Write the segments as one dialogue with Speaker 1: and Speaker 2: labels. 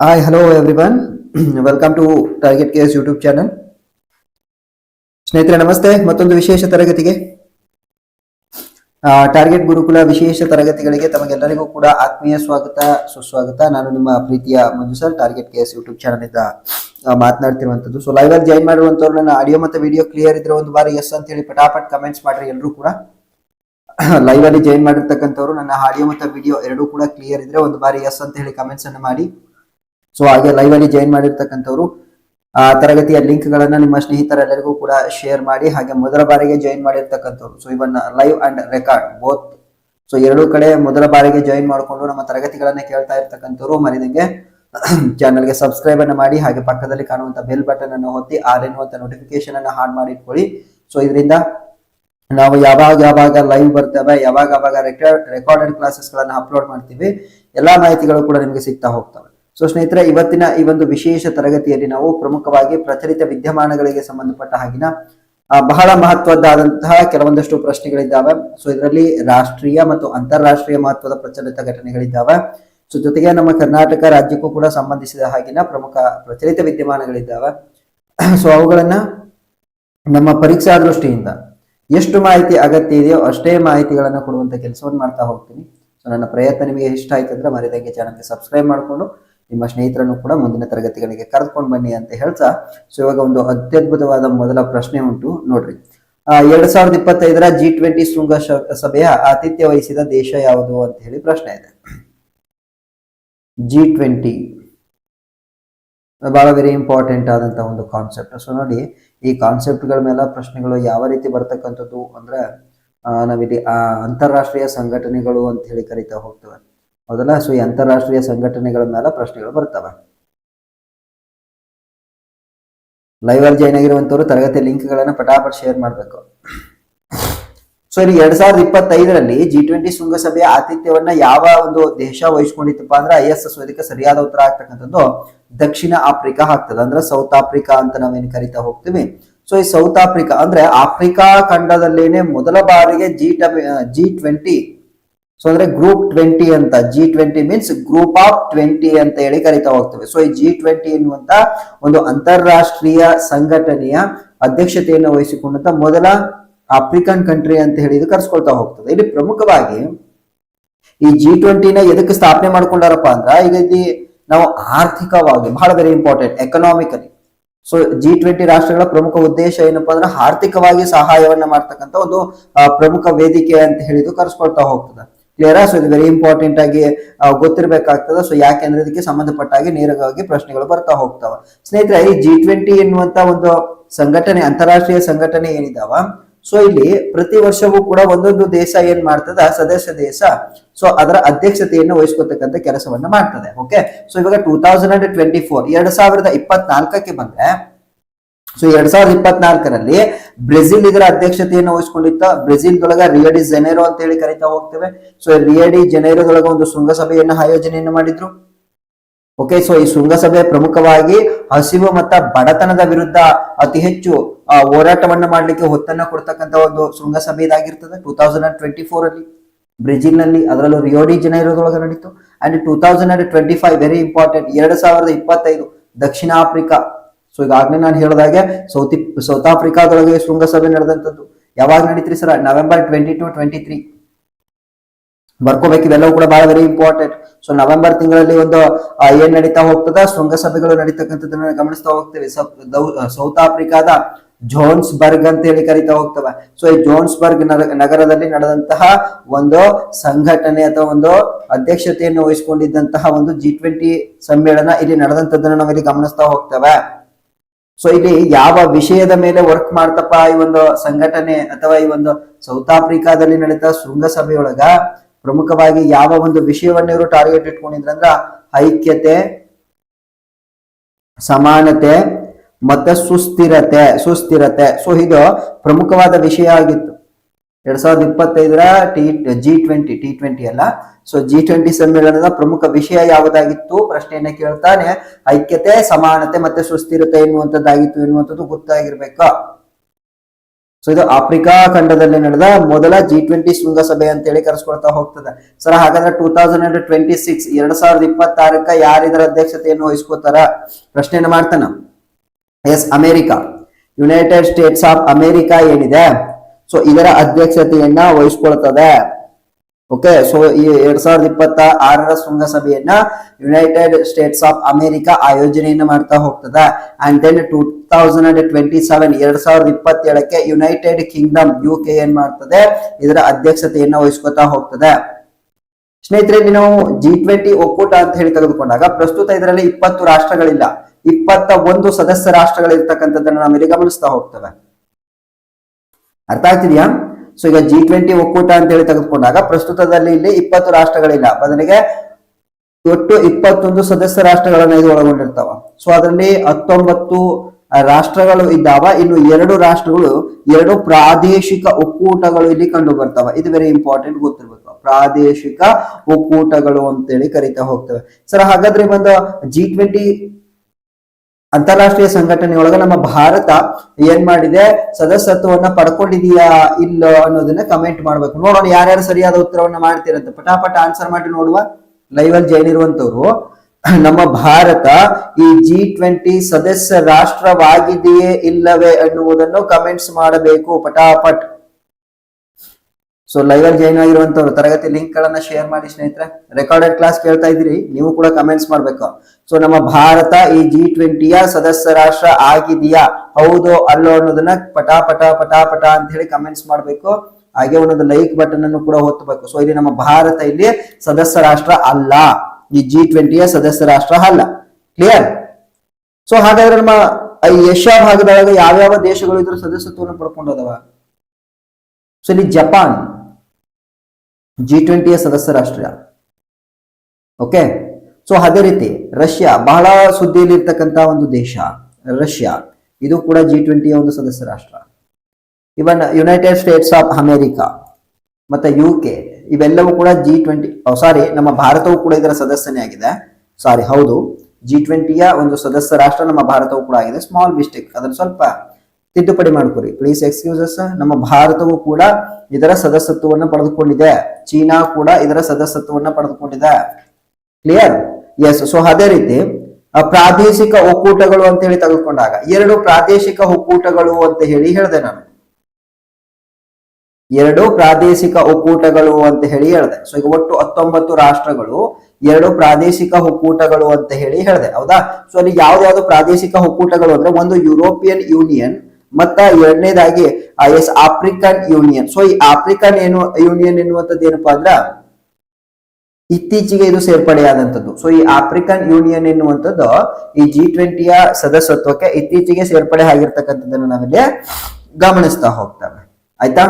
Speaker 1: Hi hello everyone welcome to target case YouTube channel ಸ್ನೇಹಿತರೆ, ನಮಸ್ತೆ. ಮತ್ತೊಂದು ವಿಶೇಷ ತರಗತಿಗೆ. ಟಾರ್ಗೆಟ್ ಗುರುಕುಲ ವಿಶೇಷ ತರಗತಿಗಳಿಗೆ ತಮಗೆಲ್ಲರಿಗೂ ಕೂಡ ಆತ್ಮೀಯ ಸ್ವಾಗತ, ಸುಸ್ವಾಗತ. ನಾನು ನಿಮ್ಮ ಪ್ರೀತಿಯ Manju sir target case YouTube channel ಇಂದ ಮಾತನಾಡ್ತಿರುವಂತದ್ದು ಸೊ ಲೈವ್ ಅಲ್ಲಿ ಜಾಯಿನ್ ಮಾಡುವಂತವ್ರು ನನ್ನ ಆಡಿಯೋ ಮತ್ತೆ ವಿಡಿಯೋ ಕ್ಲಿಯರ್ ಇದ್ರೆ ಒಂದು ಬಾರಿ ಎಸ್ ಅಂತ ಹೇಳಿ ಪಟಾಪಟ್ ಕಮೆಂಟ್ಸ್ ಮಾಡ್ರಿ ಎಲ್ಲರೂ ಕೂಡ. ಲೈವ್ ಅಲ್ಲಿ ಜಾಯಿನ್ ಮಾಡಿರ್ತಕ್ಕಂಥವ್ರು ನನ್ನ ಆಡಿಯೋ ಮತ್ತು ವಿಡಿಯೋ ಎರಡೂ ಕೂಡ ಕ್ಲಿಯರ್ ಇದ್ರೆ ಒಂದು ಬಾರಿ ಎಸ್ ಅಂತ ಹೇಳಿ ಕಮೆಂಟ್ಸ್ ಅನ್ನು ಮಾಡಿ. ಸೊ ಹಾಗೆ ಲೈವ್ ಅಲ್ಲಿ ಜಾಯಿನ್ ಮಾಡಿರ್ತಕ್ಕಂಥವ್ರು, ಆ, ತರಗತಿಯ ಲಿಂಕ್ ಗಳನ್ನ ನಿಮ್ಮ ಸ್ನೇಹಿತರೆಲ್ಲರಿಗೂ ಕೂಡ ಶೇರ್ ಮಾಡಿ, ಹಾಗೆ ಮೊದಲ ಬಾರಿಗೆ join ಮಾಡಿರ್ತಕ್ಕಂಥವ್ರು. So even live and record both so ಎರಡೂ ಕಡೆ ಮೊದಲ ಬಾರಿಗೆ ಜಾಯಿನ್ ಮಾಡಿಕೊಂಡು ನಮ್ಮ ತರಗತಿಗಳನ್ನ ಕೇಳ್ತಾ ಇರ್ತಕ್ಕಂಥವ್ರು, ಮರಿದಂಗೆ ಚಾನಲ್ಗೆ ಸಬ್ಸ್ಕ್ರೈಬ್ ಅನ್ನ ಮಾಡಿ, ಹಾಗೆ ಪಕ್ಕದಲ್ಲಿ ಕಾಣುವಂತ ಬೆಲ್ ಬಟನ್ ಅನ್ನು ಒತ್ತಿ ಆಲ್ ಎನ್ನುವಂತ ನೋಟಿಫಿಕೇಶನ್ ಅನ್ನ ಹಾಡ್ ಮಾಡಿ ಇಟ್ಕೊಳ್ಳಿ ಸೊ ಇದರಿಂದ ನಾವು ಯಾವಾಗ ಯಾವಾಗ ಲೈವ್ ಬರ್ತೇವೆ, ಯಾವಾಗ ಯಾವಾಗ ರೆಕಾರ್ಡೆಡ್ ಕ್ಲಾಸಸ್ ಗಳನ್ನ ಅಪ್ಲೋಡ್ ಮಾಡ್ತೀವಿ, ಎಲ್ಲಾ ಮಾಹಿತಿಗಳು ಕೂಡ ನಿಮಗೆ ಸಿಗ್ತಾ ಹೋಗ್ತವೆ. ಸೊ ಸ್ನೇಹಿತರೆ, ಇವತ್ತಿನ ಈ ಒಂದು ವಿಶೇಷ ತರಗತಿಯಲ್ಲಿ ನಾವು ಪ್ರಮುಖವಾಗಿ ಪ್ರಚಲಿತ ವಿದ್ಯಮಾನಗಳಿಗೆ ಸಂಬಂಧಪಟ್ಟ ಹಾಗಿನ ಬಹಳ ಮಹತ್ವದ್ದಾದಂತಹ ಕೆಲವೊಂದಷ್ಟು ಪ್ರಶ್ನೆಗಳಿದ್ದಾವೆ. ಸೊ ಇದರಲ್ಲಿ ರಾಷ್ಟ್ರೀಯ ಮತ್ತು ಅಂತಾರಾಷ್ಟ್ರೀಯ ಮಹತ್ವದ ಪ್ರಚಲಿತ ಘಟನೆಗಳಿದ್ದಾವೆ. ಸೊ ಜೊತೆಗೆ ನಮ್ಮ ಕರ್ನಾಟಕ ರಾಜ್ಯಕ್ಕೂ ಕೂಡ ಸಂಬಂಧಿಸಿದ ಹಾಗಿನ ಪ್ರಮುಖ ಪ್ರಚಲಿತ ವಿದ್ಯಮಾನಗಳಿದ್ದಾವೆ. ಸೊ ಅವುಗಳನ್ನ ನಮ್ಮ ಪರೀಕ್ಷಾ ದೃಷ್ಟಿಯಿಂದ ಎಷ್ಟು ಮಾಹಿತಿ ಅಗತ್ಯ ಇದೆಯೋ ಅಷ್ಟೇ ಮಾಹಿತಿಗಳನ್ನು ಕೊಡುವಂತ ಕೆಲಸವನ್ನು ಮಾಡ್ತಾ ಹೋಗ್ತೀನಿ. ಸೊ ನನ್ನ ಪ್ರಯತ್ನ ನಿಮಗೆ ಇಷ್ಟ ಆಯ್ತು ಅಂದ್ರೆ ಚಾನಲ್ಗೆ ಸಬ್ಸ್ಕ್ರೈಬ್ ಮಾಡಿಕೊಂಡು ನಿಮ್ಮ ಸ್ನೇಹಿತರನ್ನು ಕೂಡ ಮುಂದಿನ ತರಗತಿಗಳಿಗೆ ಕರೆದುಕೊಂಡು ಬನ್ನಿ ಅಂತ ಹೇಳ್ತಾ ಸೊ ಇವಾಗ ಒಂದು ಅತ್ಯದ್ಭುತವಾದ ಮೊದಲ ಪ್ರಶ್ನೆ ಉಂಟು ನೋಡ್ರಿ. ಎರಡ್ ಸಾವಿರದ ಇಪ್ಪತ್ತೈದರ ಜಿ ಟ್ವೆಂಟಿ ಶೃಂಗ ಸಭೆಯ ಆತಿಥ್ಯ ವಹಿಸಿದ ದೇಶ ಯಾವುದು ಅಂತ ಹೇಳಿ ಪ್ರಶ್ನೆ ಇದೆ. ಜಿ ಟ್ವೆಂಟಿ ಬಹಳ ವೆರಿ ಇಂಪಾರ್ಟೆಂಟ್ ಆದಂತಹ ಒಂದು ಕಾನ್ಸೆಪ್ಟ್ ಸೊ ನೋಡಿ, ಈ ಕಾನ್ಸೆಪ್ಟ್ಗಳ ಮೇಲೆ ಪ್ರಶ್ನೆಗಳು ಯಾವ ರೀತಿ ಬರ್ತಕ್ಕಂಥದ್ದು ಅಂದ್ರೆ ನಾವಿಲ್ಲಿ ಅಂತಾರಾಷ್ಟ್ರೀಯ ಸಂಘಟನೆಗಳು ಅಂತ ಹೇಳಿ ಕರಿತಾ ಹೋಗ್ತೇವೆ. ಹೌದಲ್ಲ ಸೊ ಈ ಅಂತಾರಾಷ್ಟ್ರೀಯ ಸಂಘಟನೆಗಳ ಮೇಲೆ ಪ್ರಶ್ನೆಗಳು ಬರ್ತವೆ. ಲೈವ್ ಅಲ್ಲಿ ಜಾಯ್ನ್ ಆಗಿರುವಂತವರು ತರಗತಿ ಲಿಂಕ್ ಗಳನ್ನ ಪಟಾಪಟ್ ಶೇರ್ ಮಾಡಬೇಕು. ಸೊ ಇಲ್ಲಿ ಎರಡ್ ಸಾವಿರದ ಇಪ್ಪತ್ತೈದರಲ್ಲಿ ಜಿ ಟ್ವೆಂಟಿ ಶೃಂಗಸಭೆಯ ಆತಿಥ್ಯವನ್ನ ಯಾವ ಒಂದು ದೇಶ ವಹಿಸ್ಕೊಂಡಿತ್ತಪ್ಪ ಅಂದ್ರೆ ಐ ಎಸ್ ಎಸ್ ಇದಕ್ಕೆ ಸರಿಯಾದ ಉತ್ತರ ಆಗ್ತಕ್ಕಂಥದ್ದು ದಕ್ಷಿಣ ಆಫ್ರಿಕಾ ಆಗ್ತದೆ. ಅಂದ್ರೆ ಸೌತ್ ಆಫ್ರಿಕಾ ಅಂತ ನಾವೇನು ಕರಿತಾ ಹೋಗ್ತೀವಿ. ಸೊ ಈ ಸೌತ್ ಆಫ್ರಿಕಾ ಅಂದ್ರೆ ಆಫ್ರಿಕಾ ಖಂಡದಲ್ಲೇನೆ ಮೊದಲ ಬಾರಿಗೆ ಜಿ ಜಿ ಟ್ವೆಂಟಿ ಸೊ ಅಂದ್ರೆ ಗ್ರೂಪ್ ಟ್ವೆಂಟಿ ಅಂತ G twenty means group of twenty ಅಂತ ಹೇಳಿ ಕರಿತಾ ಹೋಗ್ತೇವೆ. ಸೊ ಈ ಜಿ ಟ್ವೆಂಟಿ ಎನ್ನುವಂತ ಒಂದು ಅಂತಾರಾಷ್ಟ್ರೀಯ ಸಂಘಟನೆಯ ಅಧ್ಯಕ್ಷತೆಯನ್ನು ವಹಿಸಿಕೊಂಡಂತ ಮೊದಲ ಆಫ್ರಿಕನ್ ಕಂಟ್ರಿ ಅಂತ ಹೇಳಿ ಇದು ಕರ್ಸ್ಕೊಳ್ತಾ ಹೋಗ್ತದೆ. ಇಲ್ಲಿ ಪ್ರಮುಖವಾಗಿ ಈ ಜಿ ಟ್ವೆಂಟಿನ ಎದಕ್ಕೆ ಸ್ಥಾಪನೆ ಮಾಡ್ಕೊಂಡಾರಪ್ಪ ಅಂದ್ರ, ಈಗ ಇಲ್ಲಿ ನಾವು ಆರ್ಥಿಕವಾಗಿ ಬಹಳ very important economically so G twenty ರಾಷ್ಟ್ರಗಳ ಪ್ರಮುಖ ಉದ್ದೇಶ ಏನಪ್ಪಾ ಅಂದ್ರೆ, ಆರ್ಥಿಕವಾಗಿ ಸಹಾಯವನ್ನ ಮಾಡ್ತಕ್ಕಂಥ ಒಂದು ಪ್ರಮುಖ ವೇದಿಕೆ ಅಂತ ಹೇಳಿದು ಕರ್ಸ್ಕೊಳ್ತಾ ಹೋಗ್ತದೆ. ಕ್ಲಿಯರಾ ಸೊ ಇದು ವೆರಿ ಇಂಪಾರ್ಟೆಂಟ್ ಆಗಿ ಗೊತ್ತಿರಬೇಕಾಗ್ತದೆ. ಸೊ ಯಾಕೆಂದ್ರೆ ಇದಕ್ಕೆ ಸಂಬಂಧಪಟ್ಟಾಗಿ ನೇರವಾಗಿ ಪ್ರಶ್ನೆಗಳು ಬರ್ತಾ ಹೋಗ್ತಾವ. ಸ್ನೇಹಿತರೆ, ಈ ಜಿ ಟ್ವೆಂಟಿ ಎನ್ನುವಂತ ಒಂದು ಸಂಘಟನೆ, ಅಂತಾರಾಷ್ಟ್ರೀಯ ಸಂಘಟನೆ ಏನಿದಾವ? ಸೊ ಇಲ್ಲಿ ಪ್ರತಿ ವರ್ಷವೂ ಕೂಡ ಒಂದೊಂದು ದೇಶ ಏನ್ ಮಾಡ್ತದ? ಸದಸ್ಯ ದೇಶ. ಸೊ ಅದರ ಅಧ್ಯಕ್ಷತೆಯನ್ನು ವಹಿಸ್ಕೊತಕ್ಕಂತ ಕೆಲಸವನ್ನು ಮಾಡ್ತದೆ. ಓಕೆ ಸೊ ಇವಾಗ ಟೂ ತೌಸಂಡ್ ಟ್ವೆಂಟಿ ಫೋರ್ ಎರಡ್ ಸಾವಿರದ ಇಪ್ಪತ್ನಾಲ್ಕಕ್ಕೆ ಬಂದ್ರೆ ಸೊ ಎರಡ್ ಸಾವಿರದ ಇಪ್ಪತ್ನಾಲ್ಕರಲ್ಲಿ ಬ್ರೆಜಿಲ್ ಇದರ ಅಧ್ಯಕ್ಷತೆಯನ್ನು ವಹಿಸಿಕೊಂಡಿತ್ತ ಬ್ರೆಜಿಲ್ ದೊಳಗ ರಿಯಡಿ ಜೆನೇರೋ ಅಂತ ಹೇಳಿ ಕರಿತಾ ಹೋಗ್ತೇವೆ. ಸೊ ರಿಯಡಿ ಜೆನೇರೋದೊಳಗ ಒಂದು ಶೃಂಗಸಭೆಯನ್ನು ಆಯೋಜನೆಯನ್ನು ಮಾಡಿದ್ರು. ಓಕೆ ಸೊ ಈ ಶೃಂಗಸಭೆ ಪ್ರಮುಖವಾಗಿ ಹಸಿವು ಮತ್ತ ಬಡತನದ ವಿರುದ್ಧ ಅತಿ ಹೆಚ್ಚು ಹೋರಾಟವನ್ನು ಮಾಡ್ಲಿಕ್ಕೆ ಹೊತ್ತನ್ನ ಕೊಡ್ತಕ್ಕಂತ ಒಂದು ಶೃಂಗಸಭೆ ಇದಾಗಿರ್ತದೆ. Two thousand and twenty four ಅಲ್ಲಿ ಬ್ರೆಜಿಲ್ನಲ್ಲಿ ಅದರಲ್ಲೂ ರಿಯೋಡಿ ಜನೈರೋದೊಳಗೆ ನಡೀತು. And two thousand and twenty five very important ಎರಡ್ ಸಾವಿರದ ಇಪ್ಪತ್ತೈದು ದಕ್ಷಿಣ ಆಫ್ರಿಕಾ ಸೊ ಈಗಾಗಲೇ ನಾನು ಹೇಳಿದಾಗೆ ಸೌತ್ ಸೌತ್ ಆಫ್ರಿಕಾದೊಳಗೆ ಶೃಂಗಸಭೆ ನಡೆದಂತದ್ದು ಯಾವಾಗ ನಡೀತ್ರಿ sir? November twenty two twenty three ಬರ್ಕೋಬೇಕು, ಇವೆಲ್ಲವೂ ಕೂಡ ಬಹಳ ವೆರಿ ಇಂಪಾರ್ಟೆಂಟ್ ಸೊ ನವೆಂಬರ್ ತಿಂಗಳಲ್ಲಿ ಒಂದು ಏನ್ ನಡೀತಾ ಹೋಗ್ತದ? ಶೃಂಗಸಭೆಗಳು ನಡೀತಕ್ಕಂಥದ್ದನ್ನ ಗಮನಿಸ್ತಾ ಹೋಗ್ತೇವೆ. ಸೌತ್ ಆಫ್ರಿಕಾದ ಜೋನ್ಸ್ ಬರ್ಗ್ ಅಂತ ಹೇಳಿ ಕರಿತಾ ಹೋಗ್ತವೆ. ಸೊ ಈ ಜೋನ್ಸ್ ಬರ್ಗ್ ನಗರದಲ್ಲಿ ನಡೆದಂತಹ ಒಂದು ಸಂಘಟನೆ ಅಥವಾ ಒಂದು ಅಧ್ಯಕ್ಷತೆಯನ್ನು ವಹಿಸಿಕೊಂಡಿದ್ದಂತಹ ಒಂದು ಜಿ ಟ್ವೆಂಟಿ ಸಮ್ಮೇಳನ ಇಲ್ಲಿ ನಡೆದಂತದ್ದನ್ನು ನಾವಿಲ್ಲಿ ಗಮನಿಸ್ತಾ ಹೋಗ್ತೇವೆ. ಸೊ ಇಲ್ಲಿ ಯಾವ ವಿಷಯದ ಮೇಲೆ ವರ್ಕ್ ಮಾಡ್ತಪ್ಪ ಈ ಒಂದು ಸಂಘಟನೆ ಅಥವಾ ಈ ಒಂದು ಸೌತ್ ಆಫ್ರಿಕಾದಲ್ಲಿ ನಡೆದ ಶೃಂಗಸಭೆಯೊಳಗ? ಪ್ರಮುಖವಾಗಿ ಯಾವ ಒಂದು ವಿಷಯವನ್ನ ಇವರು ಟಾರ್ಗೆಟ್ ಇಟ್ಕೊಂಡಿದ್ರ ಅಂದ್ರ ಐಕ್ಯತೆ, ಸಮಾನತೆ ಮತ್ತೆ ಸುಸ್ಥಿರತೆ ಸುಸ್ಥಿರತೆ. ಸೊ ಇದು ಪ್ರಮುಖವಾದ ವಿಷಯ ಆಗಿತ್ತು. ಎರಡ್ ಸಾವಿರದ ಇಪ್ಪತ್ತೈದರ T, G twenty, T twenty ಅಲ್ಲ. ಸೊ ಜಿ ಟ್ವೆಂಟಿ ಸಮ್ಮೇಳನದ ಪ್ರಮುಖ ವಿಷಯ ಯಾವುದಾಗಿತ್ತು? ಪ್ರಶ್ನೆಯನ್ನ ಕೇಳ್ತಾನೆ. ಐಕ್ಯತೆ, ಸಮಾನತೆ ಮತ್ತೆ ಸುಸ್ಥಿರತೆ ಎನ್ನುವಂಥದ್ದಾಗಿತ್ತು ಎನ್ನುವಂಥದ್ದು ಗೊತ್ತಾಗಿರ್ಬೇಕು? ಸೊ ಇದು ಆಫ್ರಿಕಾ ಖಂಡದಲ್ಲಿ ನಡೆದ ಮೊದಲ ಜಿ ಟ್ವೆಂಟಿ ಶೃಂಗಸಭೆ ಅಂತೇಳಿ ಕರೆಸ್ಕೊಳ್ತಾ ಹೋಗ್ತದೆ. ಸರ್, ಹಾಗಾದ್ರೆ two thousand and twenty six ಎರಡ್ ಸಾವಿರದ ಇಪ್ಪತ್ತಾರಕ್ಕ ಯಾರಿದರ ಅಧ್ಯಕ್ಷತೆಯನ್ನು ವಹಿಸ್ಕೋತಾರ? ಪ್ರಶ್ನೆಯನ್ನು ಮಾಡ್ತಾನ. Yes, America. United States of America ಏನಿದೆ? ಸೊ ಇದರ ಅಧ್ಯಕ್ಷತೆಯನ್ನ ವಹಿಸ್ಕೊಳ್ತದೆ. ಓಕೆ ಸೊ ಈ ಎರಡ್ ಸಾವಿರದ ಇಪ್ಪತ್ತ ಆರರ ಶೃಂಗಸಭೆಯನ್ನ ಯುನೈಟೆಡ್ ಸ್ಟೇಟ್ಸ್ ಆಫ್ ಅಮೆರಿಕ ಆಯೋಜನೆಯನ್ನ ಮಾಡ್ತಾ ಹೋಗ್ತದೆ. And then two thousand and twenty seven ಎರಡ್ ಸಾವಿರದ ಇಪ್ಪತ್ತೇಳಕ್ಕೆ ಯುನೈಟೆಡ್ ಕಿಂಗ್ಡಮ್ ಯು ಕೆ ಏನ್ ಮಾಡ್ತದೆ? ಇದರ ಅಧ್ಯಕ್ಷತೆಯನ್ನು ವಹಿಸ್ಕೊತಾ ಹೋಗ್ತದೆ. ಸ್ನೇಹಿತರೆ ನಾವು ಜಿ ಟ್ವೆಂಟಿ ಒಕ್ಕೂಟ ಅಂತ ಹೇಳಿ ತೆಗೆದುಕೊಂಡಾಗ ಪ್ರಸ್ತುತ ಇದರಲ್ಲಿ ಇಪ್ಪತ್ತು ರಾಷ್ಟ್ರಗಳಿಲ್ಲ. ಇಪ್ಪತ್ತ ಒಂದು ಸದಸ್ಯ ರಾಷ್ಟ್ರಗಳಿರ್ತಕ್ಕಂಥದ್ದನ್ನ ನಾವಿಲ್ಲಿ ಗಮನಿಸ್ತಾ ಹೋಗ್ತೇವೆ. ಅರ್ಥ ಆಗ್ತಿದೆಯಾ? ಸೊ ಈಗ ಜಿ ಟ್ವೆಂಟಿ ಒಕ್ಕೂಟ ಅಂತ ಹೇಳಿ ತೆಗೆದುಕೊಂಡಾಗ ಪ್ರಸ್ತುತದಲ್ಲಿ ಇಲ್ಲಿ ಇಪ್ಪತ್ತು ರಾಷ್ಟ್ರಗಳಿಲ್ಲ. ಬದಲಿಗೆ ಒಟ್ಟು ಇಪ್ಪತ್ತೊಂದು ಸದಸ್ಯ ರಾಷ್ಟ್ರಗಳನ್ನ ಇದು ಒಳಗೊಂಡಿರ್ತಾವ. ಸೊ ಅದರಲ್ಲಿ ಹತ್ತೊಂಬತ್ತು ರಾಷ್ಟ್ರಗಳು ಇದ್ದಾವ. ಇನ್ನು ಎರಡು ರಾಷ್ಟ್ರಗಳು, ಎರಡು ಪ್ರಾದೇಶಿಕ ಒಕ್ಕೂಟಗಳು ಇಲ್ಲಿ ಕಂಡು ಬರ್ತಾವ. ಇದು ವೆರಿ ಇಂಪಾರ್ಟೆಂಟ್ ಗೊತ್ತಿರ್ಬೇಕು. ಪ್ರಾದೇಶಿಕ ಒಕ್ಕೂಟಗಳು ಅಂತೇಳಿ ಕರಿತಾ ಹೋಗ್ತವೆ. ಸರ್, ಹಾಗಾದ್ರೆ ಬಂದ ಜಿ ಟ್ವೆಂಟಿ ಅಂತಾರಾಷ್ಟ್ರೀಯ ಸಂಘಟನೆಯೊಳಗ ನಮ್ಮ ಭಾರತ ಏನ್ ಮಾಡಿದೆ? ಸದಸ್ಯತ್ವವನ್ನ ಪಡ್ಕೊಂಡಿದೀಯಾ ಇಲ್ಲ ಅನ್ನೋದನ್ನ ಕಮೆಂಟ್ ಮಾಡ್ಬೇಕು. ನೋಡೋಣ ಯಾರ್ಯಾರು ಸರಿಯಾದ ಉತ್ತರವನ್ನ ಮಾಡ್ತೀರಂತ ಪಟಾಪಟ ಆನ್ಸರ್ ಮಾಡಿ ನೋಡುವ. ಲೈವ್ ಅಲ್ಲಿ ಜೈನ್ ಇರುವಂತವ್ರು, ನಮ್ಮ ಭಾರತ ಈ ಜಿ ಟ್ವೆಂಟಿ ಸದಸ್ಯ ರಾಷ್ಟ್ರವಾಗಿದೆಯೇ ಇಲ್ಲವೇ ಅನ್ನುವುದನ್ನು ಕಮೆಂಟ್ಸ್ ಮಾಡಬೇಕು. ಪಟಾಪಟ್. ಸೊ ಲೈವ್ ಅಲ್ಲಿ ಜಾಯ್ನ್ ಆಗಿರುವಂತವ್ರು, ತರಗತಿ ಲಿಂಕ್ ಗಳನ್ನ ಶೇರ್ ಮಾಡಿ ಸ್ನೇಹಿತರೆ ರೆಕಾರ್ಡೆಡ್ ಕ್ಲಾಸ್ ಕೇಳ್ತಾ ಇದ್ರಿ ನೀವು ಕೂಡ ಕಮೆಂಟ್ಸ್ ಮಾಡ್ಬೇಕು. ಸೊ ನಮ್ಮ ಭಾರತ ಈ ಜಿ ಟ್ವೆಂಟಿಯ ಸದಸ್ಯ ರಾಷ್ಟ್ರ ಆಗಿದೆಯಾ, ಹೌದು, ಅಲ್ಲೋ ಅನ್ನೋದನ್ನ ಪಟಾಪಟ ಪಟಾಪಟ ಪಟಾ ಪಟ ಅಂತ ಹೇಳಿ ಕಮೆಂಟ್ಸ್ ಮಾಡ್ಬೇಕು. ಹಾಗೆ ಒಂದೊಂದು ಲೈಕ್ ಬಟನ್ ಅನ್ನು ಕೂಡ ಒತ್ತಬೇಕು. ಸೊ ಇಲ್ಲಿ ನಮ್ಮ ಭಾರತ ಇಲ್ಲಿ ಸದಸ್ಯ ರಾಷ್ಟ್ರ ಅಲ್ಲ. ಈ ಜಿ ಟ್ವೆಂಟಿಯ ಸದಸ್ಯ ರಾಷ್ಟ್ರ ಅಲ್ಲ. ಕ್ಲಿಯರ್ ಸೊ ಹಾಗಾದ್ರೆ ನಮ್ಮ ಏಷ್ಯಾ ಭಾಗದೊಳಗೆ ಯಾವ್ಯಾವ ದೇಶಗಳು ಇದ್ರ ಸದಸ್ಯತ್ವವನ್ನು ಪಡ್ಕೊಂಡದವ? ಸೊ ಇಲ್ಲಿ ಜಪಾನ್ ಜಿ ಟ್ವೆಂಟಿಯ ಸದಸ್ಯ ರಾಷ್ಟ್ರ. ಓಕೆ ಸೊ ಅದೇ ರೀತಿ ರಷ್ಯಾ ಬಹಳ ಸುದ್ದಿಯಲ್ಲಿ ಇರ್ತಕ್ಕಂತ ಒಂದು ದೇಶ, ರಷ್ಯಾ. ಇದು ಕೂಡ ಜಿ ಟ್ವೆಂಟಿಯ ಒಂದು ಸದಸ್ಯ ರಾಷ್ಟ್ರ. Even United States of America ಮತ್ತೆ ಯು ಕೆ ಇವೆಲ್ಲವೂ ಕೂಡ ಜಿ ಟ್ವೆಂಟಿ ಸಾರಿ ನಮ್ಮ ಭಾರತವು ಕೂಡ ಇದರ ಸದಸ್ಯನೇ ಆಗಿದೆ. ಸಾರಿ ಹೌದು. ಜಿ ಟ್ವೆಂಟಿಯ ಒಂದು ಸದಸ್ಯ ರಾಷ್ಟ್ರ ನಮ್ಮ ಭಾರತವು ಕೂಡ ಆಗಿದೆ. ಸ್ಮಾಲ್ ಮಿಸ್ಟೇಕ್ ಅದನ್ನು ಸ್ವಲ್ಪ ತಿದ್ದುಪಡಿ ಮಾಡ್ಕೊರಿ. ಪ್ಲೀಸ್ ಎಕ್ಸ್ಕ್ಯೂಸಸ್ ನಮ್ಮ ಭಾರತವು ಕೂಡ ಇದರ ಸದಸ್ಯತ್ವವನ್ನು ಪಡೆದುಕೊಂಡಿದೆ. ಚೀನಾ ಕೂಡ ಇದರ ಸದಸ್ಯತ್ವವನ್ನು ಪಡೆದುಕೊಂಡಿದೆ. ಕ್ಲಿಯರ್ ಎಸ್ ಸೊ ಅದೇ ರೀತಿ ಪ್ರಾದೇಶಿಕ ಒಕ್ಕೂಟಗಳು ಅಂತ ಹೇಳಿ ತೆಗೆದುಕೊಂಡಾಗ, ಎರಡು ಪ್ರಾದೇಶಿಕ ಒಕ್ಕೂಟಗಳು ಅಂತ ಹೇಳಿ ಹೇಳಿದೆ ನಾನು. ಎರಡು ಪ್ರಾದೇಶಿಕ ಒಕ್ಕೂಟಗಳು ಅಂತ ಹೇಳಿ ಹೇಳಿದೆ. ಸೊ ಈಗ ಒಟ್ಟು ಹತ್ತೊಂಬತ್ತು ರಾಷ್ಟ್ರಗಳು ಎರಡು ಪ್ರಾದೇಶಿಕ ಒಕ್ಕೂಟಗಳು ಅಂತ ಹೇಳಿ ಹೇಳಿದೆ. ಹೌದಾ? ಸೊ ಅಲ್ಲಿ ಯಾವ್ದಾವ್ದು ಪ್ರಾದೇಶಿಕ ಒಕ್ಕೂಟಗಳು ಅಂದ್ರೆ, ಒಂದು ಯುರೋಪಿಯನ್ ಯೂನಿಯನ್ ಮತ್ತ ಎರಡನೇದಾಗಿ ಎಸ್, ಆಫ್ರಿಕನ್ ಯೂನಿಯನ್. ಸೊ ಈ ಆಫ್ರಿಕನ್ ಏನು, ಯೂನಿಯನ್ ಎನ್ನುವಂಥದ್ದು ಏನಪ್ಪಾ ಅಂದ್ರ, ಇತ್ತೀಚೆಗೆ ಇದು ಸೇರ್ಪಡೆಯಾದಂಥದ್ದು ಸೊ ಈ ಆಫ್ರಿಕನ್ ಯೂನಿಯನ್ ಎನ್ನುವಂಥದ್ದು, ಈ ಜಿ ಟ್ವೆಂಟಿಯ ಸದಸ್ಯತ್ವಕ್ಕೆ ಇತ್ತೀಚೆಗೆ ಸೇರ್ಪಡೆ ಆಗಿರ್ತಕ್ಕಂಥದ್ದನ್ನು ನಾವಿಲ್ಲಿ ಗಮನಿಸ್ತಾ ಹೋಗ್ತೇವೆ. ಆಯ್ತಾ?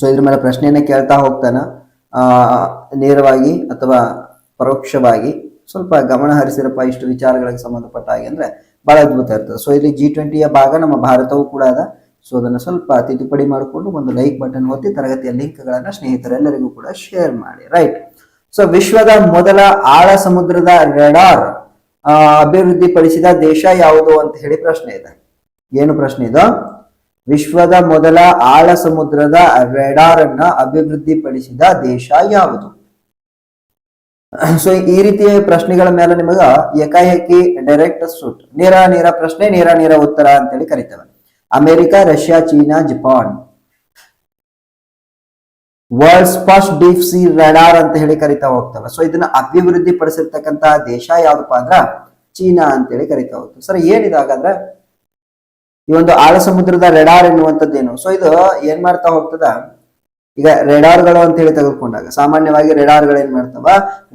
Speaker 1: ಸೊ ಇದ್ರ ಮೇಲೆ ಪ್ರಶ್ನೆಯನ್ನ ಕೇಳ್ತಾ ಹೋಗ್ತಾನ. ಆ, ನೇರವಾಗಿ ಅಥವಾ ಪರೋಕ್ಷವಾಗಿ ಸ್ವಲ್ಪ ಗಮನ ಹರಿಸಿರಪ್ಪ ಇಷ್ಟು ವಿಚಾರಗಳಿಗೆ ಸಂಬಂಧಪಟ್ಟ ಹಾಗೆ ಅಂದ್ರೆ ಬಹಳ ಅದ್ಭುತ ಇರ್ತದೆ. ಸೊ ಇಲ್ಲಿ ಜಿ ಟ್ವೆಂಟಿಯ ಭಾಗ ನಮ್ಮ ಭಾರತವು ಕೂಡ ಅದ. ಸೊ ಅದನ್ನ ಸ್ವಲ್ಪ ತಿದ್ದುಪಡಿ ಮಾಡಿಕೊಂಡು ಒಂದು ಲೈಕ್ ಬಟನ್ ಒತ್ತಿ ತರಗತಿಯ ಲಿಂಕ್ಗಳನ್ನು ಸ್ನೇಹಿತರೆಲ್ಲರಿಗೂ ಕೂಡ ಶೇರ್ ಮಾಡಿ. ರೈಟ್ ಸೊ ವಿಶ್ವದ ಮೊದಲ ಆಳ ಸಮುದ್ರದ ರೆಡಾರ್ ಅಭಿವೃದ್ಧಿಪಡಿಸಿದ ದೇಶ ಯಾವುದು ಅಂತ ಹೇಳಿ ಪ್ರಶ್ನೆ ಇದೆ. ಏನು ಪ್ರಶ್ನೆ ಇದು? ವಿಶ್ವದ ಮೊದಲ ಆಳ ಸಮುದ್ರದ ರೆಡಾರ್ ಅನ್ನ ಅಭಿವೃದ್ಧಿಪಡಿಸಿದ ದೇಶ ಯಾವುದು? ಸೊ ಈ ರೀತಿಯ ಪ್ರಶ್ನೆಗಳ ಮೇಲೆ ನಿಮಗ ಏಕಾಏಕಿ ಡೈರೆಕ್ಟ್ ಸೂಟ್ ನೇರ ನೇರ ಪ್ರಶ್ನೆ, ನೇರ ನೇರ ಉತ್ತರ ಅಂತೇಳಿ ಕರಿತೇವೆ. America, Russia, China, Japan. World's first deep sea radar ಅಂತ ಹೇಳಿ ಕರಿತಾ ಹೋಗ್ತವೆ. ಸೊ ಇದನ್ನ ಅಭಿವೃದ್ಧಿ ಪಡಿಸಿರ್ತಕ್ಕಂತಹ ದೇಶ ಯಾವ್ದಪ್ಪ ಅಂದ್ರ ಚೀನಾ ಅಂತೇಳಿ ಕರಿತಾ ಹೋಗ್ತವೆ. ಸರ್ ಏನಿದೆ ಹಾಗಾದ್ರೆ ಈ ಒಂದು ಆಳ ಸಮುದ್ರದ ರೆಡಾರ್ ಎನ್ನುವಂಥದ್ದೇನು? ಸೊ ಇದು ಏನ್ ಮಾಡ್ತಾ ಹೋಗ್ತದ? ಈಗ ರೆಡಾರ್ಗಳು ಅಂತ ಹೇಳಿ ತೆಗೆದುಕೊಂಡಾಗ ಸಾಮಾನ್ಯವಾಗಿ ರೆಡಾರ್ಗಳು ಏನ್ ಮಾಡ್ತಾವ?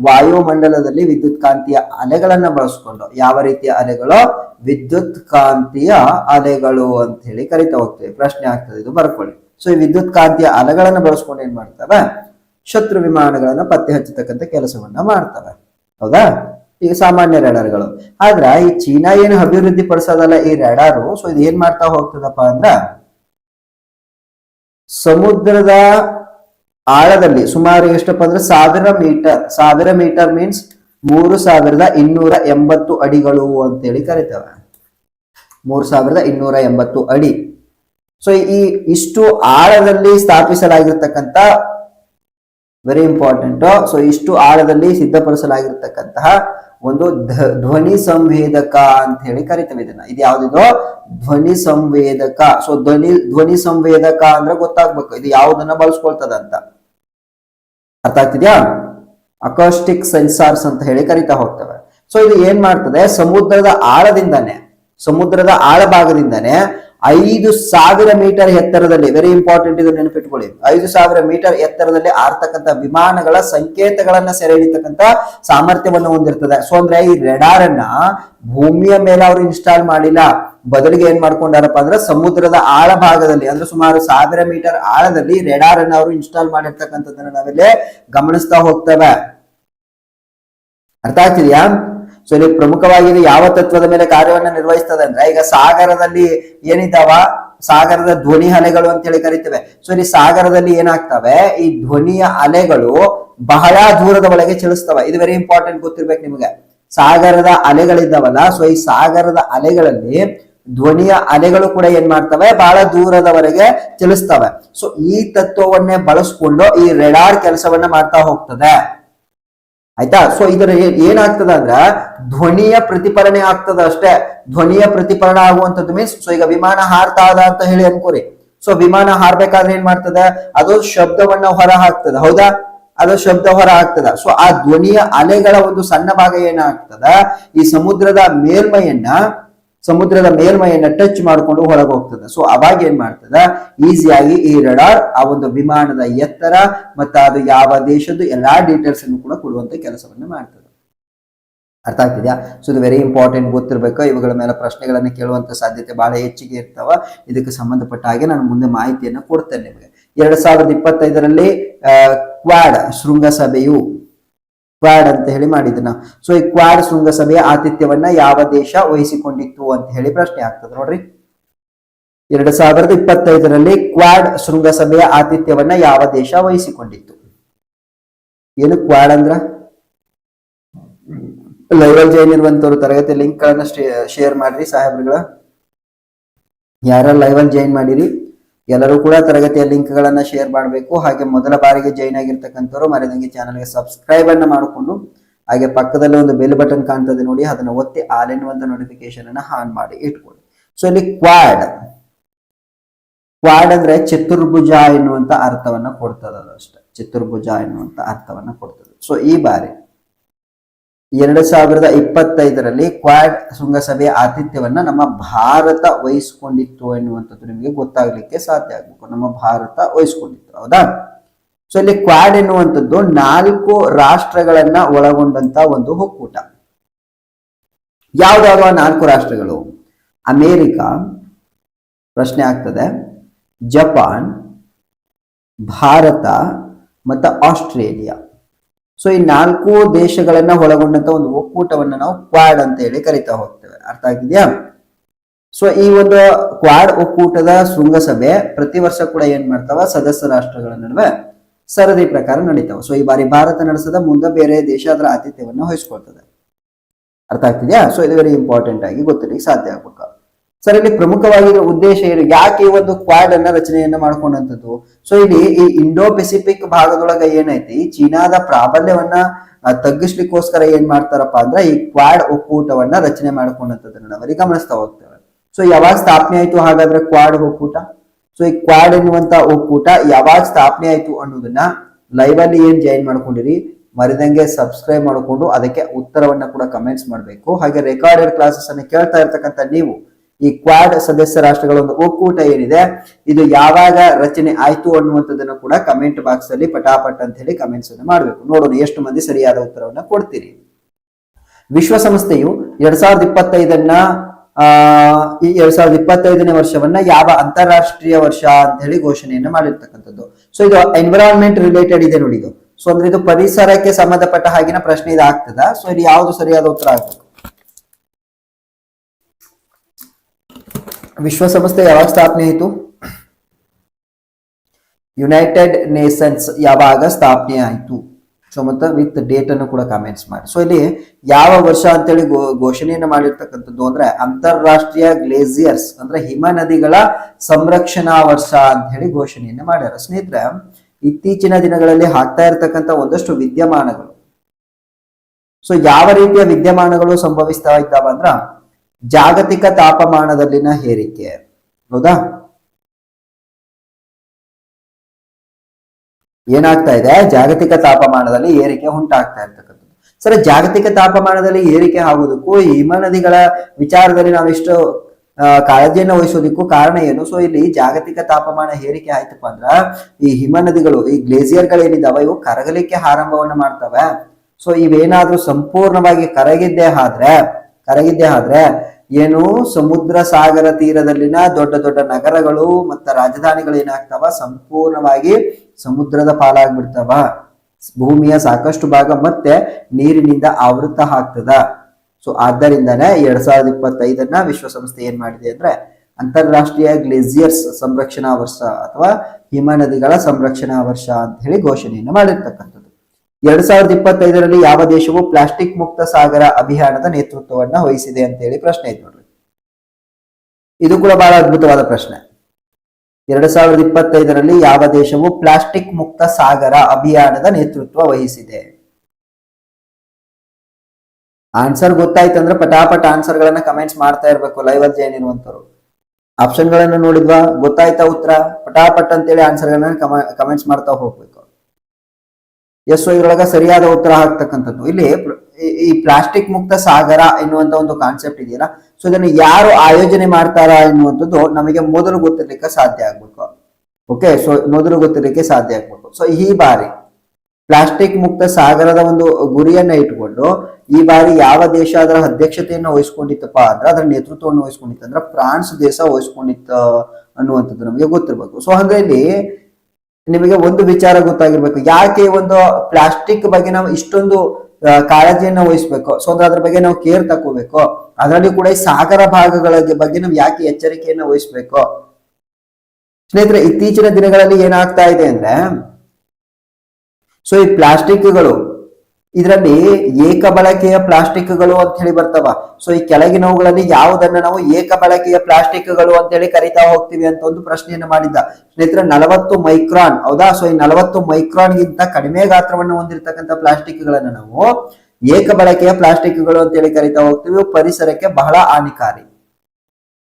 Speaker 1: ವಾಯುಮಂಡಲದಲ್ಲಿ ವಿದ್ಯುತ್ ಕಾಂತಿಯ ಅಲೆಗಳನ್ನ ಬಳಸ್ಕೊಂಡು ಯಾವ ರೀತಿಯ ಅಲೆಗಳು? ವಿದ್ಯುತ್ ಕಾಂತೀಯ ಅಲೆಗಳು ಅಂತ ಹೇಳಿ ಕರಿತಾ ಹೋಗ್ತೇವೆ. ಪ್ರಶ್ನೆ ಆಗ್ತದೆ, ಇದು ಬರ್ಕೊಳ್ಳಿ. ಸೊ ಈ ವಿದ್ಯುತ್ ಕಾಂತಿಯ ಅಲೆಗಳನ್ನ ಬಳಸ್ಕೊಂಡು ಏನ್ ಮಾಡ್ತವೆ? ಶತ್ರು ವಿಮಾನಗಳನ್ನ ಪತ್ತೆ ಹಚ್ಚತಕ್ಕಂತ ಕೆಲಸವನ್ನ ಮಾಡ್ತವೆ. ಹೌದಾ? ಈಗ ಸಾಮಾನ್ಯ ರೆಡಾರ್ಗಳು. ಆದ್ರ ಈ ಚೀನಾ ಏನು ಅಭಿವೃದ್ಧಿ ಪಡಿಸೋದಲ್ಲ ಈ ರೆಡಾರು? ಸೊ ಇದು ಏನ್ ಮಾಡ್ತಾ ಹೋಗ್ತದಪ್ಪ ಅಂದ್ರ ಸಮುದ್ರದ ಆಳದಲ್ಲಿ ಸುಮಾರು ಎಷ್ಟಪ್ಪ ಅಂದ್ರೆ ಸಾವಿರ ಮೀಟರ್ ಸಾವಿರ ಮೀಟರ್ ಮೀನ್ಸ್ ಮೂರು ಸಾವಿರದ ಇನ್ನೂರ ಎಂಬತ್ತು ಅಡಿಗಳು ಅಂತೇಳಿ ಕರಿತವೆ. ಮೂರು ಸಾವಿರದ ಇನ್ನೂರ ಎಂಬತ್ತು ಅಡಿ. ಸೊ ಈ ಇಷ್ಟು ಆಳದಲ್ಲಿ ಸ್ಥಾಪಿಸಲಾಗಿರ್ತಕ್ಕಂಥ ವೆರಿ ಇಂಪಾರ್ಟೆಂಟ್ ಸೊ ಇಷ್ಟು ಆಳದಲ್ಲಿ ಸಿದ್ಧಪಡಿಸಲಾಗಿರ್ತಕ್ಕಂತಹ ಒಂದು ಧ್ವನಿ ಸಂವೇದಕ ಅಂತ ಹೇಳಿ ಕರಿತೇವೆ ಇದನ್ನ. ಇದು ಯಾವ್ದಿದು? ಧ್ವನಿ ಸಂವೇದಕ. ಸೊ ಧ್ವನಿ ಧ್ವನಿ ಸಂವೇದಕ ಅಂದ್ರೆ ಗೊತ್ತಾಗ್ಬೇಕು. ಇದು ಯಾವುದನ್ನ ಬಳಸ್ಕೊಳ್ತದ ಅಂತ ಅರ್ಥ ಆಗ್ತಿದ್ಯಾ? ಅಕೌಸ್ಟಿಕ್ ಸೆನ್ಸಾರ್ಸ್ ಅಂತ ಹೇಳಿ ಕರಿತಾ ಹೋಗ್ತವೆ. ಸೊ ಇದು ಏನ್ ಮಾಡ್ತದೆ? ಸಮುದ್ರದ ಆಳದಿಂದಾನೆ. ಸಮುದ್ರದ ಆಳಭಾಗದಿಂದಾನೆ ಐದು ಸಾವಿರ ಮೀಟರ್ ಎತ್ತರದಲ್ಲಿ ವೆರಿ ಇಂಪಾರ್ಟೆಂಟ್ ಇದು ನೆನಪಿಟ್ಕೊಳ್ಳಿ. ಐದು ಸಾವಿರ ಮೀಟರ್ ಎತ್ತರದಲ್ಲಿ ಆರ್ತಕ್ಕಂಥ ವಿಮಾನಗಳ ಸಂಕೇತಗಳನ್ನ ಸೆರೆ ಹಿಡಿತಕ್ಕಂಥ ಸಾಮರ್ಥ್ಯವನ್ನು ಹೊಂದಿರ್ತದೆ. ಸೊ ಅಂದ್ರೆ ಈ ರೆಡಾರ್ ಅನ್ನ ಭೂಮಿಯ ಮೇಲೆ ಅವರು ಇನ್ಸ್ಟಾಲ್ ಮಾಡಿಲ್ಲ. ಬದಲಿಗೆ ಏನ್ ಮಾಡ್ಕೊಂಡಾರಪ್ಪ ಅಂದ್ರೆ ಸಮುದ್ರದ ಆಳ ಭಾಗದಲ್ಲಿ ಅಂದ್ರೆ ಸುಮಾರು ಸಾವಿರ ಮೀಟರ್ ಆಳದಲ್ಲಿ ರೆಡಾರ್ ಅನ್ನ ಅವರು ಇನ್ಸ್ಟಾಲ್ ಮಾಡಿರ್ತಕ್ಕಂಥದ್ದನ್ನ ನಾವಿಲ್ಲಿ ಗಮನಿಸ್ತಾ ಹೋಗ್ತೇವೆ. ಅರ್ಥ ಆಗ್ತಿದ್ಯಾ? ಸೊ ಇಲ್ಲಿ ಪ್ರಮುಖವಾಗಿ ಯಾವ ತತ್ವದ ಮೇಲೆ ಕಾರ್ಯವನ್ನು ನಿರ್ವಹಿಸ್ತದೆ ಅಂದ್ರೆ, ಈಗ ಸಾಗರದಲ್ಲಿ ಏನಿದ್ದಾವ? ಸಾಗರದ ಧ್ವನಿ ಅಲೆಗಳು ಅಂತ ಹೇಳಿ ಕರಿತೇವೆ. ಸೊ ಇಲ್ಲಿ ಸಾಗರದಲ್ಲಿ ಏನಾಗ್ತವೆ? ಈ ಧ್ವನಿಯ ಅಲೆಗಳು ಬಹಳ ದೂರದ ಒಳಗೆ ಚಲಿಸ್ತವೆ. ಇದು ವೆರಿ ಇಂಪಾರ್ಟೆಂಟ್ ಗೊತ್ತಿರ್ಬೇಕು ನಿಮಗೆ. ಸಾಗರದ ಅಲೆಗಳಿದ್ದಾವಲ್ಲ ಸೊ ಈ ಸಾಗರದ ಅಲೆಗಳಲ್ಲಿ ಧ್ವನಿಯ ಅಲೆಗಳು ಕೂಡ ಏನ್ ಮಾಡ್ತವೆ? ಬಹಳ ದೂರದವರೆಗೆ ಚಲಿಸ್ತವೆ. ಸೊ ಈ ತತ್ವವನ್ನೇ ಬಳಸ್ಕೊಂಡು ಈ ರೆಡಾರ್ ಕೆಲಸವನ್ನ ಮಾಡ್ತಾ ಹೋಗ್ತದೆ. ಆಯ್ತಾ? ಸೊ ಇದರ ಏನಾಗ್ತದ ಅಂದ್ರ ಧ್ವನಿಯ ಪ್ರತಿಫಲನೆ ಆಗ್ತದ ಅಷ್ಟೇ. ಧ್ವನಿಯ ಪ್ರತಿಫಲನ ಆಗುವಂತದ್ದು ಮೀನ್ಸ್ ಸೊ ಈಗ ವಿಮಾನ ಹಾರ್ತಾ ಅದ ಅಂತ ಹೇಳಿ ಅನ್ಕೋರಿ. ಸೊ ವಿಮಾನ ಹಾರ್ಬೇಕಾದ್ರೆ ಏನ್ ಮಾಡ್ತದ? ಅದು ಶಬ್ದವನ್ನ ಹೊರ ಹಾಕ್ತದ. ಹೌದಾ? ಅದು ಶಬ್ದ ಹೊರ ಆಗ್ತದ ಸೊ ಆ ಧ್ವನಿಯ ಅಲೆಗಳ ಒಂದು ಸಣ್ಣ ಭಾಗ ಏನಾಗ್ತದ? ಈ ಸಮುದ್ರದ ಮೇಲ್ಮೈಯನ್ನ ಸಮುದ್ರದ ಮೇಲ್ಮೈಯನ್ನ ಟಚ್ ಮಾಡ್ಕೊಂಡು ಹೊರಗೆ ಹೋಗ್ತದೆ. ಸೊ ಅವಾಗ ಏನ್ ಮಾಡ್ತದ? ಈಸಿಯಾಗಿ ಈ ರಡಾರ್ ಆ ಒಂದು ವಿಮಾನದ ಎತ್ತರ ಮತ್ತು ಅದು ಯಾವ ದೇಶದ್ದು ಎಲ್ಲಾ ಡೀಟೇಲ್ಸ್ ಅನ್ನು ಕೂಡ ಕೊಡುವಂತ ಕೆಲಸವನ್ನು ಮಾಡ್ತದೆ. ಅರ್ಥ ಆಗ್ತಿದ್ಯಾ? ಸೊ ಇದು ವೆರಿ ಇಂಪಾರ್ಟೆಂಟ್ ಗೊತ್ತಿರಬೇಕು. ಇವುಗಳ ಮೇಲೆ ಪ್ರಶ್ನೆಗಳನ್ನು ಕೇಳುವಂತ ಸಾಧ್ಯತೆ ಬಹಳ ಹೆಚ್ಚಿಗೆ ಇರ್ತಾವ. ಇದಕ್ಕೆ ಸಂಬಂಧಪಟ್ಟ ಹಾಗೆ ನಾನು ಮುಂದೆ ಮಾಹಿತಿಯನ್ನು ಕೊಡ್ತೇನೆ ನಿಮಗೆ. ಎರಡ್ ಸಾವಿರದ ಇಪ್ಪತ್ತೈದರಲ್ಲಿ ಕ್ವಾಡ್ ಶೃಂಗಸಭೆಯು ಕ್ವಾಡ್ ಅಂತ ಹೇಳಿ ಮಾಡಿದ್ನ ಸೊ ಈ ಕ್ವಾಡ್ ಶೃಂಗಸಭೆಯ ಆತಿಥ್ಯವನ್ನ ಯಾವ ದೇಶ ವಹಿಸಿಕೊಂಡಿತ್ತು ಅಂತ ಹೇಳಿ ಪ್ರಶ್ನೆ ಆಗ್ತದೆ ನೋಡ್ರಿ. ಎರಡ್ ಸಾವಿರದ ಇಪ್ಪತ್ತೈದರಲ್ಲಿ ಕ್ವಾಡ್ ಶೃಂಗಸಭೆಯ ಆತಿಥ್ಯವನ್ನ ಯಾವ ದೇಶ ವಹಿಸಿಕೊಂಡಿತ್ತು? ಏನು ಕ್ವಾಡ್ ಅಂದ್ರ? ಲೈವಲ್ ಜೈನ್ ಇರುವಂತವ್ರು ತರಗತಿ ಲಿಂಕ್ ಗಳನ್ನ ಶೇರ್ ಮಾಡ್ರಿ ಸಾಹೇಬ್ರುಗಳ. ಯಾರ ಲೈವಲ್ ಜಾಯಿನ್ ಮಾಡಿರಿ? ಎಲ್ಲರೂ ಕೂಡ ತರಗತಿಯ ಲಿಂಕ್ ಗಳನ್ನ ಶೇರ್ ಮಾಡಬೇಕು. ಹಾಗೆ ಮೊದಲ ಬಾರಿಗೆ ಜಾಯಿನ್ ಆಗಿರ್ತಕ್ಕಂಥವ್ರು ಮರೆದಂಗೆ ಚಾನಲ್ಗೆ ಸಬ್ಸ್ಕ್ರೈಬ್ ಅನ್ನ ಮಾಡಿಕೊಂಡು, ಹಾಗೆ ಪಕ್ಕದಲ್ಲಿ ಒಂದು ಬೆಲ್ ಬಟನ್ ಕಾಣ್ತದೆ ನೋಡಿ, ಅದನ್ನ ಒತ್ತಿ ಆಲ್ ಎನ್ನುವಂತ ನೋಟಿಫಿಕೇಶನ್ ಅನ್ನ ಆನ್ ಮಾಡಿ ಇಟ್ಕೊಳ್ಳಿ. ಸೊ ಇಲ್ಲಿ ಕ್ವಾಡ್ ಕ್ವಾಡ್ ಅಂದ್ರೆ ಚತುರ್ಭುಜ ಎನ್ನುವಂತ ಅರ್ಥವನ್ನ ಕೊಡ್ತದೆ ಅಷ್ಟೇ. ಚತುರ್ಭುಜ ಎನ್ನುವಂತ ಅರ್ಥವನ್ನ ಕೊಡ್ತದೆ. ಸೊ ಈ ಬಾರಿ ಎರಡು ಸಾವಿರದ ಇಪ್ಪತ್ತೈದರಲ್ಲಿ ಕ್ವಾಡ್ ಶೃಂಗಸಭೆಯ ಆತಿಥ್ಯವನ್ನ ನಮ್ಮ ಭಾರತ ವಹಿಸಿಕೊಂಡಿತ್ತು ಎನ್ನುವಂಥದ್ದು ನಿಮಗೆ ಗೊತ್ತಾಗ್ಲಿಕ್ಕೆ ಸಾಧ್ಯ ಆಗಬೇಕು. ನಮ್ಮ ಭಾರತ ವಹಿಸ್ಕೊಂಡಿತ್ತು. ಹೌದಾ? ಸೊ ಇಲ್ಲಿ ಕ್ವಾಡ್ ಎನ್ನುವಂಥದ್ದು ನಾಲ್ಕು ರಾಷ್ಟ್ರಗಳನ್ನ ಒಳಗೊಂಡಂತ ಒಂದು ಒಕ್ಕೂಟ. ಯಾವ್ದಾವ ನಾಲ್ಕು ರಾಷ್ಟ್ರಗಳು? ಅಮೇರಿಕ, ಪ್ರಶ್ನೆ ಆಗ್ತದೆ. ಜಪಾನ್, ಭಾರತ, ಮತ್ತು ಆಸ್ಟ್ರೇಲಿಯಾ. ಸೊ ಈ ನಾಲ್ಕು ದೇಶಗಳನ್ನ ಒಳಗೊಂಡಂತ ಒಂದು ಒಕ್ಕೂಟವನ್ನ ನಾವು ಕ್ವಾಡ್ ಅಂತ ಹೇಳಿ ಕರಿತಾ ಹೋಗ್ತೇವೆ. ಅರ್ಥ ಆಗಿದೆಯಾ? ಸೊ ಈ ಒಂದು ಕ್ವಾಡ್ ಒಕ್ಕೂಟದ ಶೃಂಗಸಭೆ ಪ್ರತಿ ವರ್ಷ ಕೂಡ ಏನ್ ಮಾಡ್ತಾವ? ಸದಸ್ಯ ರಾಷ್ಟ್ರಗಳ ನಡುವೆ ಸರದಿ ಪ್ರಕಾರ ನಡೀತಾವ. ಸೊ ಈ ಬಾರಿ ಭಾರತ ನಡೆಸದ ಮುಂದೆ ಬೇರೆ ದೇಶ ಅದರ ಆತಿಥ್ಯವನ್ನು ವಹಿಸ್ಕೊಳ್ತದೆ. ಅರ್ಥ ಆಗ್ತಿದ್ಯಾ? ಸೊ ಇದು ವೆರಿ ಇಂಪಾರ್ಟೆಂಟ್ ಆಗಿ ಗೊತ್ತಿರಲಿಕ್ಕೆ ಸಾಧ್ಯ ಆಗ್ಬೇಕು. ಸರ್ ಇಲ್ಲಿ ಪ್ರಮುಖವಾಗಿ ಉದ್ದೇಶ ಏನು? ಯಾಕೆ ಈ ಒಂದು ಕ್ವಾಡ್ ಅನ್ನ ರಚನೆಯನ್ನ ಮಾಡ್ಕೊಂಡಂತದ್ದು ಸೊ ಇಲ್ಲಿ ಈ ಇಂಡೋ ಪೆಸಿಫಿಕ್ ಭಾಗದೊಳಗ ಏನೈತಿ? ಚೀನಾದ ಪ್ರಾಬಲ್ಯವನ್ನ ತಗ್ಗಿಸಲಿಕ್ಕೋಸ್ಕರ ತಗ್ಗಿಸ್ಲಿಕ್ಕೋಸ್ಕರ ಏನ್ ಮಾಡ್ತಾರಪ್ಪ ಅಂದ್ರೆ ಈ ಕ್ವಾಡ್ ಒಕ್ಕೂಟವನ್ನ ರಚನೆ ಮಾಡ್ಕೊಂಡಂತದನ್ನ ನಾವಲ್ಲಿ ಗಮನಿಸ್ತಾ ಹೋಗ್ತೇವೆ. ಸೊ ಯಾವಾಗ ಸ್ಥಾಪನೆ ಆಯ್ತು? ಹಾಗಾದ್ರೆ ಕ್ವಾಡ್ ಒಕ್ಕೂಟ? ಸೊ ಈ ಕ್ವಾಡ್ ಎನ್ನುವಂತ ಒಕ್ಕೂಟ ಯಾವಾಗ ಸ್ಥಾಪನೆ ಆಯ್ತು ಅನ್ನೋದನ್ನ ಲೈವ್ ಅಲ್ಲಿ ಏನ್ ಜಾಯಿನ್ ಮಾಡ್ಕೊಂಡಿರಿ? ಮರಿದಂಗೆ ಸಬ್ಸ್ಕ್ರೈಬ್ ಮಾಡಿಕೊಂಡು ಅದಕ್ಕೆ ಉತ್ತರವನ್ನ ಕೂಡ ಕಮೆಂಟ್ಸ್ ಮಾಡಬೇಕು. ಹಾಗೆ ರೆಕಾರ್ಡೆಡ್ ಕ್ಲಾಸಸ್ ಅನ್ನು ಕೇಳ್ತಾ ಇರ್ತಕ್ಕಂಥ ನೀವು ಈ ಕ್ವಾಡ್ ಸದಸ್ಯ ರಾಷ್ಟ್ರಗಳ ಒಂದು ಒಕ್ಕೂಟ ಏನಿದೆ, ಇದು ಯಾವಾಗ ರಚನೆ ಆಯ್ತು ಅನ್ನುವಂಥದ್ದನ್ನು ಕೂಡ ಕಮೆಂಟ್ ಬಾಕ್ಸ್ ಅಲ್ಲಿ ಪಟಾಪಟ್ ಅಂತ ಹೇಳಿ ಕಮೆಂಟ್ಸ್ ಅನ್ನು ಮಾಡಬೇಕು. ನೋಡೋಣ ಎಷ್ಟು ಮಂದಿ ಸರಿಯಾದ ಉತ್ತರವನ್ನು ಕೊಡ್ತೀರಿ. ವಿಶ್ವಸಂಸ್ಥೆಯು ಎರಡ್ ಸಾವಿರದ ಇಪ್ಪತ್ತೈದನ್ನ, ಆ, ಈ ಎರಡ್ ಸಾವಿರದ ಇಪ್ಪತ್ತೈದನೇ ವರ್ಷವನ್ನ ಯಾವ ಅಂತಾರಾಷ್ಟ್ರೀಯ ವರ್ಷ ಅಂತ ಹೇಳಿ ಘೋಷಣೆಯನ್ನು ಮಾಡಿರ್ತಕ್ಕಂಥದ್ದು. ಸೊ ಇದು ಎನ್ವಿರಾನ್ಮೆಂಟ್ ರಿಲೇಟೆಡ್ ಇದೆ ನೋಡಿ ಇದು. ಸೊ ಅಂದ್ರೆ ಇದು ಪರಿಸರಕ್ಕೆ ಸಂಬಂಧಪಟ್ಟ ಹಾಗಿನ ಪ್ರಶ್ನೆ ಇದಾಗ್ತದ. ಆಗ್ತದ ಸೊ ಇಲ್ಲಿ ಯಾವುದು ಸರಿಯಾದ ಉತ್ತರ ಆಗ್ಬೇಕು? ವಿಶ್ವಸಂಸ್ಥೆ ಯಾವಾಗ ಸ್ಥಾಪನೆ ಆಯಿತು? ಯುನೈಟೆಡ್ ನೇಷನ್ಸ್ ಯಾವಾಗ ಸ್ಥಾಪನೆ ಆಯಿತು? ಸೊ ಮತ್ತು ವಿತ್ ಡೇಟ್ ಅನ್ನು ಕೂಡ ಕಾಮೆಂಟ್ಸ್ ಮಾಡಿ. ಸೊ ಇಲ್ಲಿ ಯಾವ ವರ್ಷ ಅಂತೇಳಿ ಘೋ- ಘೋಷಣೆಯನ್ನು ಮಾಡಿರ್ತಕ್ಕಂಥದ್ದು ಅಂದ್ರೆ ಅಂತಾರಾಷ್ಟ್ರೀಯ ಗ್ಲೇಸಿಯರ್ಸ್ ಅಂದ್ರೆ ಹಿಮ ನದಿಗಳ ಸಂರಕ್ಷಣಾ ವರ್ಷ ಅಂತ ಹೇಳಿ ಘೋಷಣೆಯನ್ನು ಮಾಡ್ಯಾರ. ಸ್ನೇಹಿತರೆ, ಇತ್ತೀಚಿನ ದಿನಗಳಲ್ಲಿ ಆಗ್ತಾ ಇರತಕ್ಕಂಥ ಒಂದಷ್ಟು ವಿದ್ಯಮಾನಗಳು. ಸೊ ಯಾವ ರೀತಿಯ ವಿದ್ಯಮಾನಗಳು ಸಂಭವಿಸ್ತಾ ಇದ್ದಾವ ಅಂದ್ರ ಜಾಗತಿಕ ತಾಪಮಾನದಲ್ಲಿನ ಏರಿಕೆ. ಹೌದಾ? ಏನಾಗ್ತಾ ಇದೆ? ಜಾಗತಿಕ ತಾಪಮಾನದಲ್ಲಿ ಏರಿಕೆ ಉಂಟಾಗ್ತಾ ಇರ್ತಕ್ಕಂಥದ್ದು. ಸರ್, ಜಾಗತಿಕ ತಾಪಮಾನದಲ್ಲಿ ಏರಿಕೆ ಆಗುವುದಕ್ಕೂ ಈ ಹಿಮ ನದಿಗಳ ವಿಚಾರದಲ್ಲಿ ನಾವಿಷ್ಟು ಕಾಳಜಿಯನ್ನು ವಹಿಸೋದಕ್ಕೂ ಕಾರಣ ಏನು? ಸೊ ಇಲ್ಲಿ ಜಾಗತಿಕ ತಾಪಮಾನ ಏರಿಕೆ ಆಯ್ತಪ್ಪ ಅಂದ್ರ, ಈ ಹಿಮ ನದಿಗಳು, ಈ ಗ್ಲೇಸಿಯರ್ಗಳು ಏನಿದಾವೆ, ಇವು ಕರಗಲಿಕ್ಕೆ ಆರಂಭವನ್ನ ಮಾಡ್ತವೆ. ಸೊ ಇವೇನಾದ್ರೂ ಸಂಪೂರ್ಣವಾಗಿ ಕರಗಿದ್ದೇ ಆದ್ರೆ ಕರಗಿದ್ದೇ ಆದ್ರೆ ಏನು ಸಮುದ್ರ ಸಾಗರ ತೀರದಲ್ಲಿನ ದೊಡ್ಡ ದೊಡ್ಡ ನಗರಗಳು ಮತ್ತು ರಾಜಧಾನಿಗಳು ಏನಾಗ್ತಾವ? ಸಂಪೂರ್ಣವಾಗಿ ಸಮುದ್ರದ ಪಾಲಾಗ್ಬಿಡ್ತಾವ. ಭೂಮಿಯ ಸಾಕಷ್ಟು ಭಾಗ ಮತ್ತೆ ನೀರಿನಿಂದ ಆವೃತ ಆಗ್ತದ. ಸೊ ಆದ್ದರಿಂದನೇ ಎರಡ್ ಸಾವಿರದ ಇಪ್ಪತ್ತೈದನ್ನ ವಿಶ್ವಸಂಸ್ಥೆ ಏನ್ ಮಾಡಿದೆ ಅಂದ್ರೆ ಅಂತಾರಾಷ್ಟ್ರೀಯ ಗ್ಲೇಸಿಯರ್ಸ್ ಸಂರಕ್ಷಣಾ ವರ್ಷ ಅಥವಾ ಹಿಮ ನದಿಗಳ ಸಂರಕ್ಷಣಾ ವರ್ಷ ಅಂತ ಹೇಳಿ ಘೋಷಣೆಯನ್ನು ಮಾಡಿರ್ತಕ್ಕಂಥದ್ದು. ಎರಡ್ ಸಾವಿರದ ಇಪ್ಪತ್ತೈದರಲ್ಲಿ ಯಾವ ದೇಶವು ಪ್ಲಾಸ್ಟಿಕ್ ಮುಕ್ತ ಸಾಗರ ಅಭಿಯಾನದ ನೇತೃತ್ವವನ್ನ ವಹಿಸಿದೆ ಅಂತ ಹೇಳಿ ಪ್ರಶ್ನೆ ಇದೆ ನೋಡ್ರಿ. ಇದು ಕೂಡ ಬಹಳ ಅದ್ಭುತವಾದ ಪ್ರಶ್ನೆ. ಎರಡ್ ಸಾವಿರದ ಇಪ್ಪತ್ತೈದರಲ್ಲಿ ಯಾವ ದೇಶವು ಪ್ಲಾಸ್ಟಿಕ್ ಮುಕ್ತ ಸಾಗರ ಅಭಿಯಾನದ ನೇತೃತ್ವ ವಹಿಸಿದೆ? ಆನ್ಸರ್ ಗೊತ್ತಾಯ್ತಂದ್ರೆ ಪಟಾಪಟ ಆನ್ಸರ್ ಗಳನ್ನ ಕಮೆಂಟ್ಸ್ ಮಾಡ್ತಾ ಇರ್ಬೇಕು ಲೈವ್ ಅಲ್ಲಿ ಜಾಯ್ನ್ ಇರುವಂತವ್ರು. ಆಪ್ಷನ್ ಗಳನ್ನ ನೋಡಿದ್ವಾ? ಗೊತ್ತಾಯ್ತಾ ಉತ್ತರ? ಪಟಾಪಟ್ ಅಂತೇಳಿ ಆನ್ಸರ್ ಗಳನ್ನ ಕಮೆಂಟ್ಸ್ ಮಾಡ್ತಾ ಹೋಗ್ಬೇಕು. ಎಸ್ ಇದ್ರೊಳಗ ಸರಿಯಾದ ಉತ್ತರ ಹಾಕ್ತಕ್ಕಂಥದ್ದು ಇಲ್ಲಿ ಈ- ಈ ಪ್ಲಾಸ್ಟಿಕ್ ಮುಕ್ತ ಸಾಗರ ಎನ್ನುವಂತ ಒಂದು ಕಾನ್ಸೆಪ್ಟ್ ಇದೆಯಲ್ಲ? ಸೊ ಇದನ್ನು ಯಾರು ಆಯೋಜನೆ ಮಾಡ್ತಾರ ಎನ್ನುವಂಥದ್ದು ನಮಗೆ ಮೊದಲು ಗೊತ್ತಿರ್ಲಿಕ್ಕೆ ಸಾಧ್ಯ ಆಗ್ಬೇಕು. ಓಕೆ ಸೊ ಮೊದಲು ಗೊತ್ತಿರ್ಲಿಕ್ಕೆ ಸಾಧ್ಯ ಆಗ್ಬೇಕು. ಸೊ ಈ ಬಾರಿ ಪ್ಲಾಸ್ಟಿಕ್ ಮುಕ್ತ ಸಾಗರದ ಒಂದು ಗುರಿಯನ್ನ ಇಟ್ಕೊಂಡು ಈ ಬಾರಿ ಯಾವ ದೇಶ ಅದರ ಅಧ್ಯಕ್ಷತೆಯನ್ನು ವಹಿಸ್ಕೊಂಡಿತ್ತಪ್ಪ ಅಂದ್ರೆ ಅದರ ನೇತೃತ್ವವನ್ನು ವಹಿಸ್ಕೊಂಡಿತ್ತು ಅಂದ್ರೆ ಫ್ರಾನ್ಸ್ ದೇಶ ವಹಿಸ್ಕೊಂಡಿತ್ತ ಅನ್ನುವಂಥದ್ದು ನಮಗೆ ಗೊತ್ತಿರ್ಬೇಕು. ಸೊ ಅಂದ್ರೆ ಇಲ್ಲಿ ನಿಮಗೆ ಒಂದು ವಿಚಾರ ಗೊತ್ತಾಗಿರ್ಬೇಕು. ಯಾಕೆ ಒಂದು ಪ್ಲಾಸ್ಟಿಕ್ ಬಗ್ಗೆ ನಾವು ಇಷ್ಟೊಂದು ಕಾಳಜಿಯನ್ನು ವಹಿಸ್ಬೇಕು? ಸೊ ಅಂದ್ರೆ ಅದ್ರ ಬಗ್ಗೆ ನಾವು ಕೇರ್ ತಕೋಬೇಕು ಅದರಲ್ಲಿ ಕೂಡ ಈ ಸಾಗರ ಭಾಗಗಳ ಬಗ್ಗೆ ನಾವು ಯಾಕೆ ಎಚ್ಚರಿಕೆಯನ್ನು ವಹಿಸ್ಬೇಕು? ಸ್ನೇಹಿತರೆ, ಇತ್ತೀಚಿನ ದಿನಗಳಲ್ಲಿ ಏನಾಗ್ತಾ ಇದೆ ಅಂದ್ರೆ ಸೊ ಈ ಪ್ಲಾಸ್ಟಿಕ್ಗಳು ಇದರಲ್ಲಿ ಏಕ ಬಳಕೆಯ ಪ್ಲಾಸ್ಟಿಕ್ಗಳು ಅಂತ ಹೇಳಿ ಬರ್ತಾವ. ಸೊ ಈ ಕೆಳಗಿನವುಗಳಲ್ಲಿ ಯಾವುದನ್ನ ನಾವು ಏಕ ಬಳಕೆಯ ಪ್ಲಾಸ್ಟಿಕ್ಗಳು ಅಂತ ಹೇಳಿ ಕರಿತಾ ಹೋಗ್ತೀವಿ ಅಂತ ಒಂದು ಪ್ರಶ್ನೆಯನ್ನು ಮಾಡಿದ್ದ. ಸ್ನೇಹಿತರೆ, ನಲವತ್ತು ಮೈಕ್ರಾನ್, ಹೌದಾ? ಸೊ ಈ ನಲವತ್ತು ಮೈಕ್ರಾನ್ ಗಿಂತ ಕಡಿಮೆ ಗಾತ್ರವನ್ನು ಹೊಂದಿರತಕ್ಕಂಥ ಪ್ಲಾಸ್ಟಿಕ್ಗಳನ್ನು ನಾವು ಏಕ ಬಳಕೆಯ ಪ್ಲಾಸ್ಟಿಕ್ಗಳು ಅಂತ ಹೇಳಿ ಕರಿತಾ ಹೋಗ್ತೀವಿ. ಪರಿಸರಕ್ಕೆ ಬಹಳ ಹಾನಿಕಾರಿ.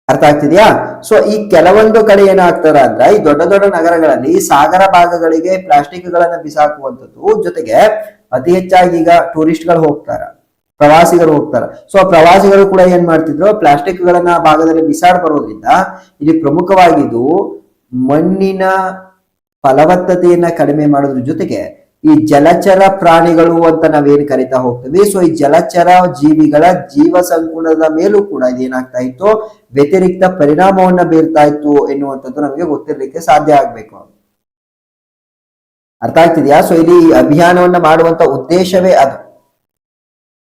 Speaker 1: ಅರ್ಥ ಆಗ್ತಿದ್ಯಾ? ಸೊ ಈ ಕೆಲವೊಂದು ಕಡೆ ಏನಾಗ್ತಾರ ಅಂದ್ರೆ, ಈ ದೊಡ್ಡ ದೊಡ್ಡ ನಗರಗಳಲ್ಲಿ ಸಾಗರ ಭಾಗಗಳಿಗೆ ಪ್ಲಾಸ್ಟಿಕ್ ಗಳನ್ನ ಬಿಸಾಕುವಂಥದ್ದು ಜೊತೆಗೆ ಅತಿ ಹೆಚ್ಚಾಗಿ ಈಗ ಟೂರಿಸ್ಟ್ಗಳು ಹೋಗ್ತಾರ, ಪ್ರವಾಸಿಗರು ಹೋಗ್ತಾರ. ಸೊ ಪ್ರವಾಸಿಗರು ಕೂಡ ಏನ್ ಮಾಡ್ತಿದ್ರು ಪ್ಲಾಸ್ಟಿಕ್ ಗಳನ್ನ ಭಾಗದಲ್ಲಿ ಬಿಸಾಡ್ ಬರೋದ್ರಿಂದ ಇಲ್ಲಿ ಪ್ರಮುಖವಾಗಿದ್ದು ಮಣ್ಣಿನ ಫಲವತ್ತತೆಯನ್ನ ಕಡಿಮೆ ಮಾಡೋದ್ರ ಜೊತೆಗೆ ಈ ಜಲಚರ ಪ್ರಾಣಿಗಳು ಅಂತ ನಾವೇನು ಕರಿತಾ ಹೋಗ್ತೀವಿ? ಸೊ ಈ ಜಲಚರ ಜೀವಿಗಳ ಜೀವ ಸಂಕುಲದ ಮೇಲೂ ಕೂಡ ಇದೇನಾಗ್ತಾ ಇತ್ತು? ವ್ಯತಿರಿಕ್ತ ಪರಿಣಾಮವನ್ನ ಬೀರ್ತಾ ಇತ್ತು ಎನ್ನುವಂಥದ್ದು ನಮಗೆ ಗೊತ್ತಿರಲಿಕ್ಕೆ ಸಾಧ್ಯ ಆಗ್ಬೇಕು. ಅರ್ಥ ಆಗ್ತಿದ್ಯಾ? ಸೊ ಇಲ್ಲಿ ಈ ಅಭಿಯಾನವನ್ನ ಮಾಡುವಂತ ಉದ್ದೇಶವೇ ಅದು.